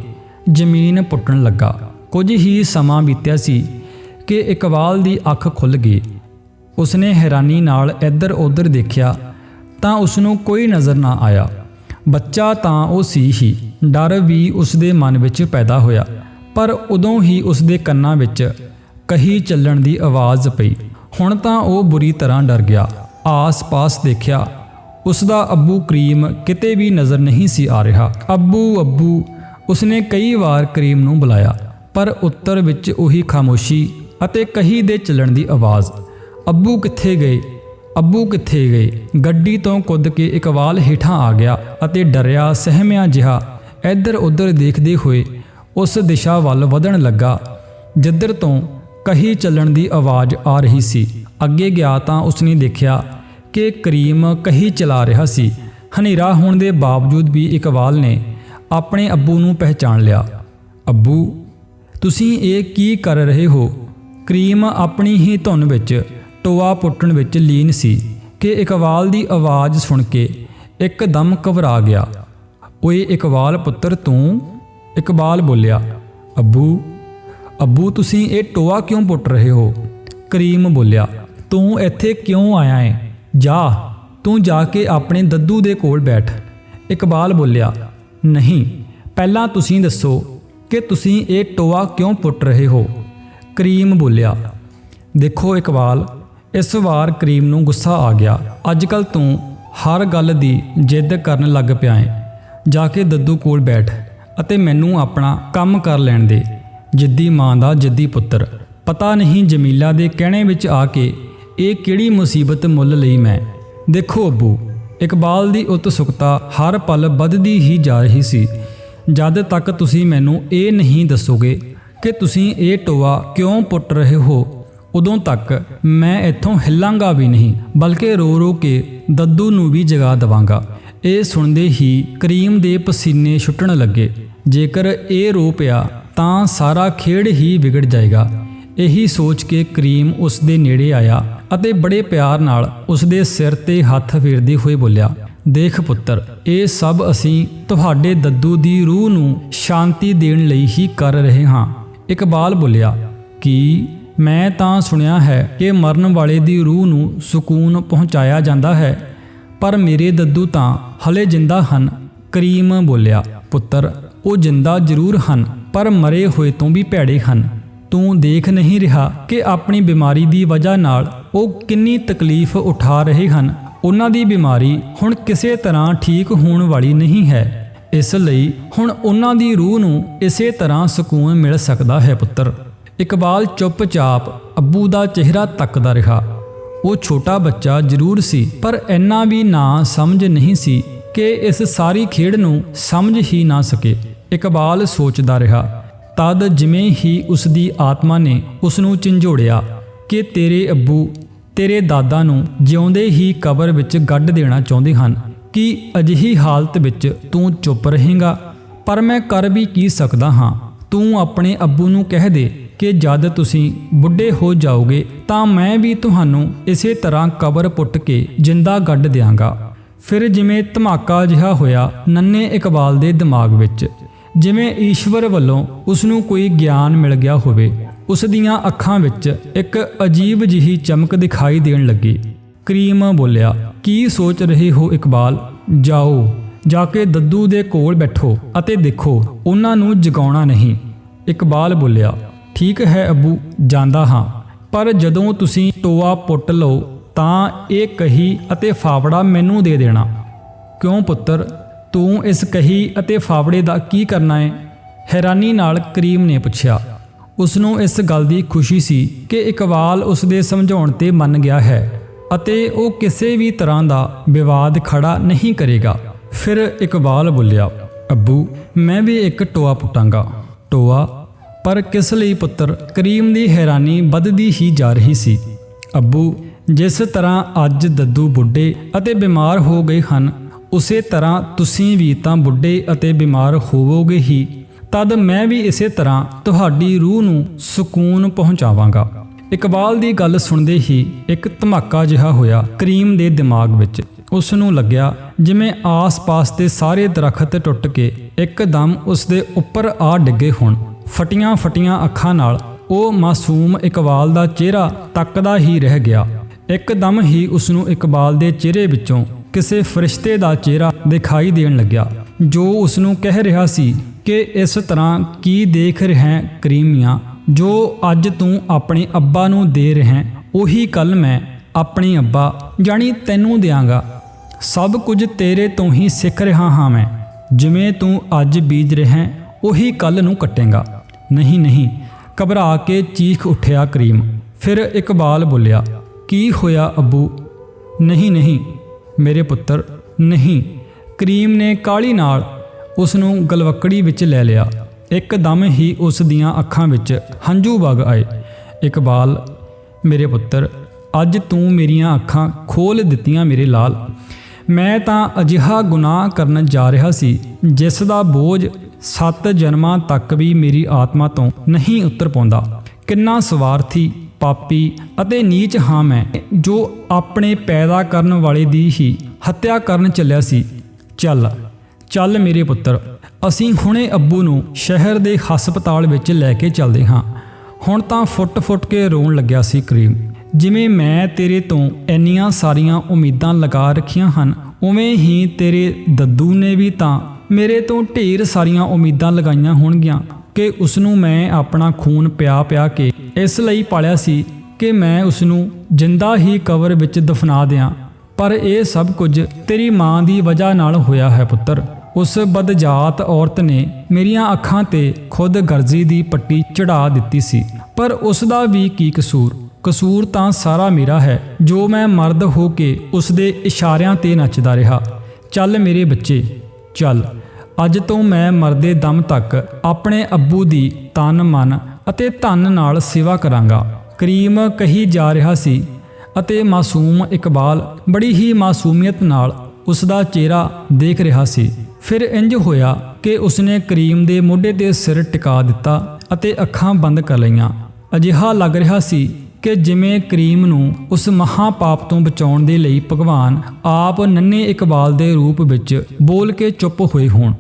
ਜ਼ਮੀਨ ਪੁੱਟਣ ਲੱਗਾ। ਕੁਝ ਹੀ ਸਮਾਂ ਬੀਤਿਆ ਸੀ ਕਿ ਇਕਬਾਲ ਦੀ ਅੱਖ ਖੁੱਲ ਗਈ। ਉਸਨੇ ਹੈਰਾਨੀ ਨਾਲ ਇੱਧਰ-ਉੱਧਰ ਦੇਖਿਆ ਤਾਂ ਉਸ ਨੂੰ ਕੋਈ ਨਜ਼ਰ ਨਾ ਆਇਆ। ਬੱਚਾ ਤਾਂ ਉਹ ਸੀ ਹੀ। ਡਰ ਵੀ ਉਸ ਦੇ ਮਨ ਵਿੱਚ ਪੈਦਾ ਹੋਇਆ। ਪਰ ਉਦੋਂ ਹੀ ਉਸ ਦੇ ਕੰਨਾਂ ਵਿੱਚ ਕਹੀ ਚੱਲਣ ਦੀ ਆਵਾਜ਼ ਪਈ। ਹੁਣ ਤਾਂ ਉਹ ਬੁਰੀ ਤਰ੍ਹਾਂ ਡਰ ਗਿਆ। ਆਸ-ਪਾਸ ਦੇਖਿਆ ਉਸ ਦਾ ਅੱਬੂ ਕਰੀਮ ਕਿਤੇ ਵੀ ਨਜ਼ਰ ਨਹੀਂ ਸੀ ਆ ਰਿਹਾ। ਅੱਬੂ ਅੱਬੂ, ਉਸਨੇ ਕਈ ਵਾਰ ਕਰੀਮ ਨੂੰ ਬੁਲਾਇਆ, ਪਰ ਉੱਤਰ ਵਿੱਚ ਉਹੀ ਖਾਮੋਸ਼ੀ ਅਤੇ ਕਹੀ ਦੇ ਚੱਲਣ ਦੀ ਆਵਾਜ਼, ਅੱਬੂ ਕਿੱਥੇ ਗਏ? ਅੱਬੂ ਕਿੱਥੇ ਗਏ? ਗੱਡੀ ਤੋਂ ਕੁੱਦ ਕੇ ਇਕਵਾਲ ਹੇਠਾਂ ਆ ਗਿਆ ਅਤੇ ਡਰਿਆ, ਸਹਿਮਿਆ ਜਿਹਾ ਇੱਧਰ ਉੱਧਰ ਦੇਖਦੇ ਹੋਏ ਉਸ ਦਿਸ਼ਾ ਵੱਲ ਵਧਣ ਲੱਗਾ। ਜਿੱਧਰ ਤੋਂ ਕਹੀ ਚੱਲਣ ਦੀ ਆਵਾਜ਼ ਆ ਰਹੀ ਸੀ। ਅੱਗੇ ਗਿਆ ਤਾਂ ਉਸਨੇ ਦੇਖਿਆ ਕਿ ਕਰੀਮ ਕਹੀ ਚਲਾ ਰਿਹਾ ਸੀ। ਹਨੇਰਾ ਹੋਣ ਦੇ ਬਾਵਜੂਦ ਵੀ ਇਕਬਾਲ ਨੇ ਆਪਣੇ ਅੱਬੂ ਨੂੰ ਪਹਿਚਾਣ ਲਿਆ। ਅੱਬੂ, ਤੁਸੀਂ ਇਹ ਕੀ ਕਰ ਰਹੇ ਹੋ? ਕਰੀਮ ਆਪਣੀ ਹੀ ਧੁਨ ਵਿੱਚ, ਟੋਆ ਪੁੱਟਣ ਵਿੱਚ ਲੀਨ ਸੀ। ਕਿ ਇਕਬਾਲ ਦੀ ਆਵਾਜ਼ ਸੁਣ ਕੇ ਇੱਕਦਮ ਘਬਰਾ ਗਿਆ। ਓਏ ਇਕਬਾਲ ਪੁੱਤਰ, ਤੂੰ ਇਕਬਾਲ ਬੋਲਿਆ, ਅੱਬੂ ਅੱਬੂ, ਤੁਸੀਂ ਇਹ ਟੋਆ ਕਿਉਂ ਪੁੱਟ ਰਹੇ ਹੋ? ਕਰੀਮ ਬੋਲਿਆ, ਤੂੰ ਇੱਥੇ ਕਿਉਂ ਆਇਆ ਏ? ਜਾ, ਤੂੰ ਜਾ ਕੇ ਆਪਣੇ ਦੱਦੂ ਦੇ ਕੋਲ ਬੈਠ। ਇਕਬਾਲ ਬੋਲਿਆ, ਨਹੀਂ, ਪਹਿਲਾਂ ਤੁਸੀਂ ਦੱਸੋ ਕਿ ਤੁਸੀਂ ਇਹ ਟੋਆ ਕਿਉਂ ਪੁੱਟ ਰਹੇ ਹੋ? ਕਰੀਮ ਬੋਲਿਆ, ਦੇਖੋ ਇਕਬਾਲ, ਇਸ ਵਾਰ ਕਰੀਮ ਨੂੰ ਗੁੱਸਾ ਆ ਗਿਆ। ਅੱਜਕੱਲ ਤੂੰ ਹਰ ਗੱਲ ਦੀ ਜਿੱਦ ਕਰਨ ਲੱਗ ਪਿਆ ਏ। ਜਾ ਕੇ ਦੱਦੂ ਕੋਲ ਬੈਠ ਅਤੇ ਮੈਨੂੰ ਆਪਣਾ ਕੰਮ ਕਰ ਲੈਣ ਦੇ। ਜਿੱਦੀ ਮਾਂ ਦਾ ਜਿੱਦੀ ਪੁੱਤਰ। ਪਤਾ ਨਹੀਂ ਜਮੀਲਾ ਦੇ ਕਹਿਣੇ ਵਿੱਚ ਆ ਕੇ ਇਹ ਕਿਹੜੀ ਮੁਸੀਬਤ ਮੁੱਲ ਲਈ ਮੈਂ। ਦੇਖੋ ਅੱਬੂ, ਇਕਬਾਲ ਦੀ ਉਤਸੁਕਤਾ ਹਰ ਪਲ ਵੱਧਦੀ ਹੀ ਜਾ ਰਹੀ ਸੀ। ਜਦ ਤੱਕ ਤੁਸੀਂ ਮੈਨੂੰ ਇਹ ਨਹੀਂ ਦੱਸੋਗੇ ਕਿ ਤੁਸੀਂ ਇਹ ਟੋਆ ਕਿਉਂ ਪੁੱਟ ਰਹੇ ਹੋ, ਉਦੋਂ ਤੱਕ ਮੈਂ ਇੱਥੋਂ ਹਿੱਲਾਂਗਾ ਵੀ ਨਹੀਂ, ਬਲਕਿ ਰੋ ਰੋ ਕੇ ਦੱਦੂ ਨੂੰ ਵੀ ਜਗਾ ਦਵਾਂਗਾ। ਇਹ ਸੁਣਦੇ ਹੀ ਕਰੀਮ ਦੇ ਪਸੀਨੇ ਛੁੱਟਣ ਲੱਗੇ। ਜੇਕਰ ਇਹ ਰੋ ਪਿਆ ਤਾਂ ਸਾਰਾ ਖੇਡ ਹੀ ਵਿਗੜ ਜਾਏਗਾ। ਇਹੀ ਸੋਚ ਕੇ ਕਰੀਮ ਉਸ ਦੇ ਨੇੜੇ ਆਇਆ ਅਤੇ ਬੜੇ ਪਿਆਰ ਨਾਲ ਉਸ ਦੇ ਸਿਰ ਤੇ ਹੱਥ ਫੇਰਦੇ ਹੋਏ ਬੋਲਿਆ, ਦੇਖ ਪੁੱਤਰ, ਇਹ ਸਭ ਅਸੀਂ ਤੁਹਾਡੇ ਦੱਦੂ ਦੀ ਰੂਹ ਨੂੰ ਸ਼ਾਂਤੀ ਦੇਣ ਲਈ ਹੀ ਕਰ ਰਹੇ ਹਾਂ। ਇਕਬਾਲ ਬੋਲਿਆ, ਕਿ ਮੈਂ ਤਾਂ ਸੁਣਿਆ ਹੈ ਕਿ ਮਰਨ ਵਾਲੇ ਦੀ ਰੂਹ ਨੂੰ ਸਕੂਨ ਪਹੁੰਚਾਇਆ ਜਾਂਦਾ ਹੈ, ਪਰ ਮੇਰੇ ਦੱਦੂ ਤਾਂ ਹਲੇ ਜਿੰਦਾ ਹਨ। ਕਰੀਮ ਬੋਲਿਆ, ਪੁੱਤਰ, ਉਹ ਜਿੰਦਾ ਜ਼ਰੂਰ ਹਨ, ਪਰ ਮਰੇ ਹੋਏ ਤੋਂ ਵੀ ਭੈੜੇ ਹਨ। ਤੂੰ ਦੇਖ ਨਹੀਂ ਰਿਹਾ ਕਿ ਆਪਣੀ ਬਿਮਾਰੀ ਦੀ ਵਜ੍ਹਾ ਨਾਲ ਉਹ ਕਿੰਨੀ ਤਕਲੀਫ ਉਠਾ ਰਹੇ ਹਨ। ਉਹਨਾਂ ਦੀ ਬਿਮਾਰੀ ਹੁਣ ਕਿਸੇ ਤਰ੍ਹਾਂ ਠੀਕ ਹੋਣ ਵਾਲੀ ਨਹੀਂ ਹੈ। ਇਸ ਲਈ ਹੁਣ ਉਹਨਾਂ ਦੀ ਰੂਹ ਨੂੰ ਇਸੇ ਤਰ੍ਹਾਂ ਸਕੂਨ ਮਿਲ ਸਕਦਾ ਹੈ, ਪੁੱਤਰ। ਇਕਬਾਲ ਚੁੱਪਚਾਪ ਅੱਬੂ ਦਾ ਚਿਹਰਾ ਤੱਕਦਾ ਰਿਹਾ। ਉਹ ਛੋਟਾ ਬੱਚਾ ਜ਼ਰੂਰ ਸੀ, ਪਰ ਇੰਨਾ ਵੀ ਨਾ ਸਮਝ ਨਹੀਂ ਸੀ ਕਿ ਇਸ ਸਾਰੀ ਖੇਡ ਨੂੰ ਸਮਝ ਹੀ ਨਾ ਸਕੇ। ਇਕਬਾਲ ਸੋਚਦਾ ਰਿਹਾ, ਤਦ ਜਿਵੇਂ ਹੀ ਉਸ ਦੀ ਆਤਮਾ ਨੇ ਉਸ ਨੂੰ ਝੰਜੋੜਿਆ ਕਿ ਤੇਰੇ ਅੱਬੂ, ਤੇਰੇ ਦਾਦਾ ਨੂੰ ਜਿਉਂਦੇ ਹੀ ਕਬਰ ਵਿੱਚ ਗੱਡ ਦੇਣਾ ਚਾਹੁੰਦੇ ਹਨ, ਕਿ ਅਜਿਹੀ ਹਾਲਤ ਵਿੱਚ ਤੂੰ ਚੁੱਪ ਰਹੇਂਗਾ? ਪਰ ਮੈਂ ਕਰ ਵੀ ਕੀ ਸਕਦਾ ਹਾਂ, ਤੂੰ ਆਪਣੇ ਅੱਬੂ ਨੂੰ ਕਹਿ ਦੇ ਕਿ ਜਦ ਤੁਸੀਂ ਬੁੱਢੇ ਹੋ ਜਾਓਗੇ ਤਾਂ ਮੈਂ ਵੀ ਤੁਹਾਨੂੰ ਇਸੇ ਤਰ੍ਹਾਂ ਕਬਰ ਪੁੱਟ ਕੇ ਜਿੰਦਾ ਗੱਡ ਦਿਆਂਗਾ। ਫਿਰ ਜਿਵੇਂ ਧਮਾਕਾ ਜਿਹਾ ਹੋਇਆ ਨੰਨੇ ਇਕਬਾਲ ਦੇ ਦਿਮਾਗ ਵਿੱਚ, ਜਿਵੇਂ ਈਸ਼ਵਰ ਵੱਲੋਂ ਉਸ ਨੂੰ ਕੋਈ ਗਿਆਨ ਮਿਲ ਗਿਆ ਹੋਵੇ, ਉਸ ਦੀਆਂ ਅੱਖਾਂ ਵਿੱਚ ਇੱਕ ਅਜੀਬ ਜਿਹੀ ਚਮਕ ਦਿਖਾਈ ਦੇਣ ਲੱਗੀ। ਕਰੀਮ ਬੋਲਿਆ, ਕੀ ਸੋਚ ਰਹੇ ਹੋ ਇਕਬਾਲ? ਜਾਓ, ਜਾ ਕੇ ਦੱਦੂ ਦੇ ਕੋਲ ਬੈਠੋ ਅਤੇ ਦੇਖੋ, ਉਹਨਾਂ ਨੂੰ ਜਗਾਉਣਾ ਨਹੀਂ। ਇਕਬਾਲ ਬੋਲਿਆ ਠੀਕ ਹੈ ਅੱਬੂ, ਜਾਂਦਾ ਹਾਂ। ਪਰ ਜਦੋਂ ਤੁਸੀਂ ਟੋਆ ਪੁੱਟ ਲਓ, ਤਾਂ ਇਹ ਕਹੀ ਅਤੇ ਫਾਵੜਾ ਮੈਨੂੰ ਦੇ ਦੇਣਾ। ਕਿਉਂ ਪੁੱਤਰ? ਤੂੰ ਇਸ ਕਹੀ ਅਤੇ ਫਾਵੜੇ ਦਾ ਕੀ ਕਰਨਾ ਹੈ ਹੈਰਾਨੀ ਨਾਲ ਕਰੀਮ ਨੇ ਪੁੱਛਿਆ। ਉਸ ਨੂੰ ਇਸ ਗੱਲ ਦੀ ਖੁਸ਼ੀ ਸੀ ਕਿ ਇਕਬਾਲ ਉਸ ਦੇ ਸਮਝਾਉਣ ਤੇ ਮੰਨ ਗਿਆ ਹੈ ਅਤੇ ਉਹ ਕਿਸੇ ਵੀ ਤਰ੍ਹਾਂ ਦਾ ਵਿਵਾਦ ਖੜਾ ਨਹੀਂ ਕਰੇਗਾ। ਫਿਰ ਇਕਬਾਲ ਬੋਲਿਆ, ਅੱਬੂ, ਮੈਂ ਵੀ ਇੱਕ ਟੋਆ ਪੁੱਟਾਂਗਾ। ਟੋਆ ਪਰ ਕਿਸ ਲਈ ਪੁੱਤਰ? ਕਰੀਮ ਦੀ ਹੈਰਾਨੀ ਵੱਧਦੀ ਹੀ ਜਾ ਰਹੀ ਸੀ। ਅੱਬੂ, ਜਿਸ ਤਰ੍ਹਾਂ ਅੱਜ ਦੱਦੂ ਬੁੱਢੇ ਅਤੇ ਬਿਮਾਰ ਹੋ ਗਏ ਹਨ, ਉਸੇ ਤਰ੍ਹਾਂ ਤੁਸੀਂ ਵੀ ਤਾਂ ਬੁੱਢੇ ਅਤੇ ਬਿਮਾਰ ਹੋਵੋਗੇ ਹੀ। ਤਦ ਮੈਂ ਵੀ ਇਸੇ ਤਰ੍ਹਾਂ ਤੁਹਾਡੀ ਰੂਹ ਨੂੰ ਸਕੂਨ ਪਹੁੰਚਾਵਾਂਗਾ। ਇਕਬਾਲ ਦੀ ਗੱਲ ਸੁਣਦੇ ਹੀ ਇੱਕ ਧਮਾਕਾ ਜਿਹਾ ਹੋਇਆ ਕਰੀਮ ਦੇ ਦਿਮਾਗ ਵਿੱਚ। ਉਸ ਨੂੰ ਲੱਗਿਆ ਜਿਵੇਂ ਆਸ-ਪਾਸ ਦੇ ਸਾਰੇ ਦਰਖਤ ਟੁੱਟ ਕੇ ਇੱਕਦਮ ਉਸ ਦੇ ਉੱਪਰ ਆ ਡਿੱਗੇ ਹੋਣ। ਫਟੀਆਂ-ਫਟੀਆਂ ਅੱਖਾਂ ਨਾਲ ਉਹ ਮਾਸੂਮ ਇਕਬਾਲ ਦਾ ਚਿਹਰਾ ਤੱਕਦਾ ਹੀ ਰਹਿ ਗਿਆ। ਇੱਕਦਮ ਹੀ ਉਸ ਨੂੰ ਇਕਬਾਲ ਦੇ ਚਿਹਰੇ ਵਿੱਚੋਂ ਕਿਸੇ ਫਰਿਸ਼ਤੇ ਦਾ ਚਿਹਰਾ ਦਿਖਾਈ ਦੇਣ ਲੱਗਿਆ, ਜੋ ਉਸ ਨੂੰ ਕਹਿ ਰਿਹਾ ਸੀ ਕਿ ਇਸ ਤਰ੍ਹਾਂ ਕੀ ਦੇਖ ਰਿਹਾ ਕਰੀਮੀਆਂ, ਜੋ ਅੱਜ ਤੂੰ ਆਪਣੇ ਅੱਬਾ ਨੂੰ ਦੇ ਰਿਹਾ ਉਹੀ ਕੱਲ ਮੈਂ ਆਪਣੇ ਅੱਬਾ ਜਾਣੀ ਤੈਨੂੰ ਦਿਆਂਗਾ। ਸਭ ਕੁਝ ਤੇਰੇ ਤੋਂ ਹੀ ਸਿੱਖ ਰਿਹਾ ਹਾਂ ਮੈਂ, ਜਿਵੇਂ ਤੂੰ ਅੱਜ ਬੀਜ ਰਿਹਾ ਉਹੀ ਕੱਲ ਨੂੰ ਕੱਟੇਗਾ। ਨਹੀਂ ਨਹੀਂ। ਘਬਰਾ ਕੇ ਚੀਖ ਉੱਠਿਆ ਕਰੀਮ। ਫਿਰ ਇਕਬਾਲ ਬੋਲਿਆ, ਕੀ ਹੋਇਆ ਅੱਬੂ? ਨਹੀਂ ਨਹੀਂ, ਮੇਰੇ ਪੁੱਤਰ, ਨਹੀਂ। ਕਰੀਮ ਨੇ ਕਾਲੀ ਨਾਲ ਉਸ ਨੂੰ ਗਲਵੱਕੜੀ ਵਿੱਚ ਲੈ ਲਿਆ। ਇੱਕਦਮ ਹੀ ਉਸ ਦੀਆਂ ਅੱਖਾਂ ਵਿੱਚ ਹੰਝੂ ਵਗ ਆਏ। ਇਕਬਾਲ ਮੇਰੇ ਪੁੱਤਰ, ਅੱਜ ਤੂੰ ਮੇਰੀਆਂ ਅੱਖਾਂ ਖੋਲ ਦਿੱਤੀਆਂ ਮੇਰੇ ਲਾਲ। ਮੈਂ ਤਾਂ ਅਜਿਹਾ ਗੁਨਾਹ ਕਰਨ ਜਾ ਰਿਹਾ ਸੀ, ਜਿਸ ਦਾ ਬੋਝ ਸੱਤ ਜਨਮਾਂ ਤੱਕ ਵੀ ਮੇਰੀ ਆਤਮਾ ਤੋਂ ਨਹੀਂ ਉਤਰ ਪਾਉਂਦਾ। ਕਿੰਨਾ ਸਵਾਰਥੀ, ਪਾਪੀ ਅਤੇ ਨੀਚ ਹਾਂ ਮੈਂ, ਜੋ ਆਪਣੇ ਪੈਦਾ ਕਰਨ ਵਾਲੇ ਦੀ ਹੀ ਹੱਤਿਆ ਕਰਨ ਚੱਲਿਆ ਸੀ। ਚੱਲ ਚੱਲ ਮੇਰੇ ਪੁੱਤਰ, ਅਸੀਂ ਹੁਣੇ ਅੱਬੂ ਨੂੰ ਸ਼ਹਿਰ ਦੇ ਹਸਪਤਾਲ ਵਿੱਚ ਲੈ ਕੇ ਚੱਲਦੇ ਹਾਂ। ਹੁਣ ਤਾਂ ਫੁੱਟ-ਫੁੱਟ ਕੇ ਰੋਣ ਲੱਗਿਆ ਸੀ ਕਰੀਮ। ਜਿਵੇਂ ਮੈਂ ਤੇਰੇ ਤੋਂ ਇੰਨੀਆਂ ਸਾਰੀਆਂ ਉਮੀਦਾਂ ਲਗਾ ਰੱਖੀਆਂ ਹਨ, ਉਵੇਂ ਹੀ ਤੇਰੇ ਦੱਦੂ ਨੇ ਵੀ ਤਾਂ ਮੇਰੇ ਤੋਂ ਢੇਰ ਸਾਰੀਆਂ ਉਮੀਦਾਂ ਲਗਾਈਆਂ ਹੋਣਗੀਆਂ ਕਿ ਉਸ ਨੂੰ ਮੈਂ ਆਪਣਾ ਖੂਨ ਪਿਆ ਪਿਆ ਕੇ ਇਸ ਲਈ ਪਾਲਿਆ ਸੀ ਕਿ ਮੈਂ ਉਸ ਨੂੰ ਜਿੰਦਾ ਹੀ ਕਬਰ ਵਿੱਚ ਦਫਨਾ ਦਿਆਂ। ਪਰ ਇਹ ਸਭ ਕੁਝ ਤੇਰੀ ਮਾਂ ਦੀ ਵਜ੍ਹਾ ਨਾਲ ਹੋਇਆ ਹੈ ਪੁੱਤਰ। ਉਸ ਬਦਜਾਤ ਔਰਤ ਨੇ ਮੇਰੀਆਂ ਅੱਖਾਂ ਤੇ ਖੁਦ ਗਰਜ਼ੀ ਦੀ ਪੱਟੀ ਚੜਾ ਦਿੱਤੀ ਸੀ। ਪਰ ਉਸ ਦਾ ਵੀ ਕੀ ਕਸੂਰ? ਕਸੂਰ ਤਾਂ ਸਾਰਾ ਮੇਰਾ ਹੈ। ਜੋ ਮੈਂ ਮਰਦ ਹੋ ਕੇ ਉਸ ਦੇ ਇਸ਼ਾਰਿਆਂ ਤੇ ਨੱਚਦਾ ਰਿਹਾ। ਚੱਲ ਮੇਰੇ ਬੱਚੇ, ਚੱਲ। ਅੱਜ ਤੋਂ ਮੈਂ ਮਰਦੇ ਦਮ ਤੱਕ ਆਪਣੇ ਅੱਬੂ ਦੀ ਤਨ ਮਨ ਅਤੇ ਧਨ ਨਾਲ ਸੇਵਾ ਕਰਾਂਗਾ। ਕਰੀਮ ਕਹੀ ਜਾ ਰਿਹਾ ਸੀ ਅਤੇ ਮਾਸੂਮ ਇਕਬਾਲ ਬੜੀ ਹੀ ਮਾਸੂਮੀਅਤ ਨਾਲ ਉਸ ਦਾ ਚਿਹਰਾ ਦੇਖ ਰਿਹਾ ਸੀ। ਫਿਰ ਇੰਜ ਹੋਇਆ ਕਿ ਉਸਨੇ ਕਰੀਮ ਦੇ ਮੋਢੇ ਤੇ ਸਿਰ ਟਿਕਾ ਦਿੱਤਾ ਅਤੇ ਅੱਖਾਂ ਬੰਦ ਕਰ ਲਈਆਂ। ਅਜਿਹਾ ਲੱਗ ਰਿਹਾ ਸੀ ਕਿ ਜਿਵੇਂ ਕਰੀਮ ਨੂੰ ਉਸ ਮਹਾ ਪਾਪ ਤੋਂ ਬਚਾਉਣ ਦੇ ਲਈ ਭਗਵਾਨ ਆਪ ਨੰਨੇ ਇਕਬਾਲ ਦੇ ਰੂਪ ਵਿੱਚ ਬੋਲ ਕੇ ਚੁੱਪ ਹੋਏ ਹੋਣ।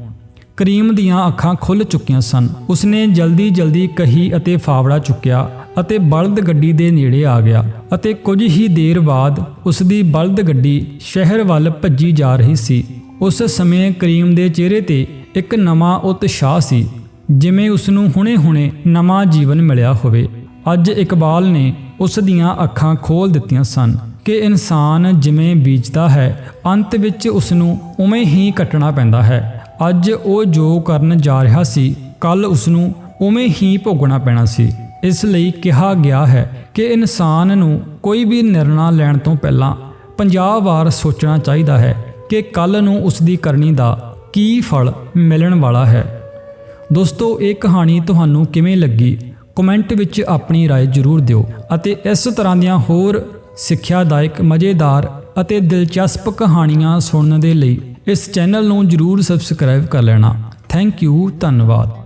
ਕਰੀਮ ਦੀਆਂ ਅੱਖਾਂ ਖੁੱਲ ਚੁੱਕੀਆਂ ਸਨ। ਉਸਨੇ ਜਲਦੀ-ਜਲਦੀ ਕਹੀ ਅਤੇ ਫਾਵੜਾ ਚੁੱਕਿਆ ਅਤੇ ਬਲਦ ਗੱਡੀ ਦੇ ਨੇੜੇ ਆ ਗਿਆ ਅਤੇ ਕੁਝ ਹੀ ਦੇਰ ਬਾਅਦ ਉਸਦੀ ਬਲਦ ਗੱਡੀ ਸ਼ਹਿਰ ਵੱਲ ਭੱਜੀ ਜਾ ਰਹੀ ਸੀ। ਉਸ ਸਮੇਂ ਕਰੀਮ ਦੇ ਚਿਹਰੇ ਤੇ ਇੱਕ ਨਵਾਂ ਉਤਸ਼ਾਹ ਸੀ, ਜਿਵੇਂ ਉਸ ਨੂੰ ਹੁਣੇ-ਹੁਣੇ ਨਵਾਂ ਜੀਵਨ ਮਿਲਿਆ ਹੋਵੇ। ਅੱਜ ਇਕਬਾਲ ਨੇ ਉਸ ਦੀਆਂ ਅੱਖਾਂ ਖੋਲ ਦਿੱਤੀਆਂ ਸਨ ਕਿ ਇਨਸਾਨ ਜਿਵੇਂ ਬੀਜਦਾ ਹੈ, ਅੰਤ ਵਿੱਚ ਉਸ ਨੂੰ ਉਵੇਂ ਹੀ ਕੱਟਣਾ ਪੈਂਦਾ ਹੈ। ਅੱਜ ਉਹ ਜੋ ਕਰਨ ਜਾ ਰਿਹਾ ਸੀ ਕੱਲ ਉਸ ਨੂੰ ਉਵੇਂ ਹੀ ਭੋਗਣਾ ਪੈਣਾ ਸੀ ਇਸ ਲਈ ਕਿਹਾ ਗਿਆ ਹੈ ਕਿ ਇਨਸਾਨ ਨੂੰ ਕੋਈ ਵੀ ਨਿਰਣਾ ਲੈਣ ਤੋਂ ਪਹਿਲਾਂ 50 ਵਾਰ ਸੋਚਣਾ ਚਾਹੀਦਾ ਹੈ ਕਿ ਕੱਲ ਨੂੰ ਉਸ ਦੀ ਕਰਨੀ ਦਾ ਕੀ ਫਲ ਮਿਲਣ ਵਾਲਾ ਹੈ ਦੋਸਤੋ ਇਹ ਕਹਾਣੀ ਤੁਹਾਨੂੰ ਕਿਵੇਂ ਲੱਗੀ ਕਮੈਂਟ ਵਿੱਚ ਆਪਣੀ رائے ਜ਼ਰੂਰ ਦਿਓ ਅਤੇ ਇਸ ਤਰ੍ਹਾਂ ਦੀਆਂ ਹੋਰ ਸਿੱਖਿਆਦਾਇਕ ਮਜ਼ੇਦਾਰ ਅਤੇ ਦਿਲਚਸਪ ਕਹਾਣੀਆਂ ਸੁਣਨ ਦੇ ਲਈ ਇਸ ਚੈਨਲ ਨੂੰ ਜਰੂਰ ਸਬਸਕ੍ਰਾਈਬ ਕਰ ਲੈਣਾ। ਥੈਂਕ ਯੂ ਧੰਨਵਾਦ।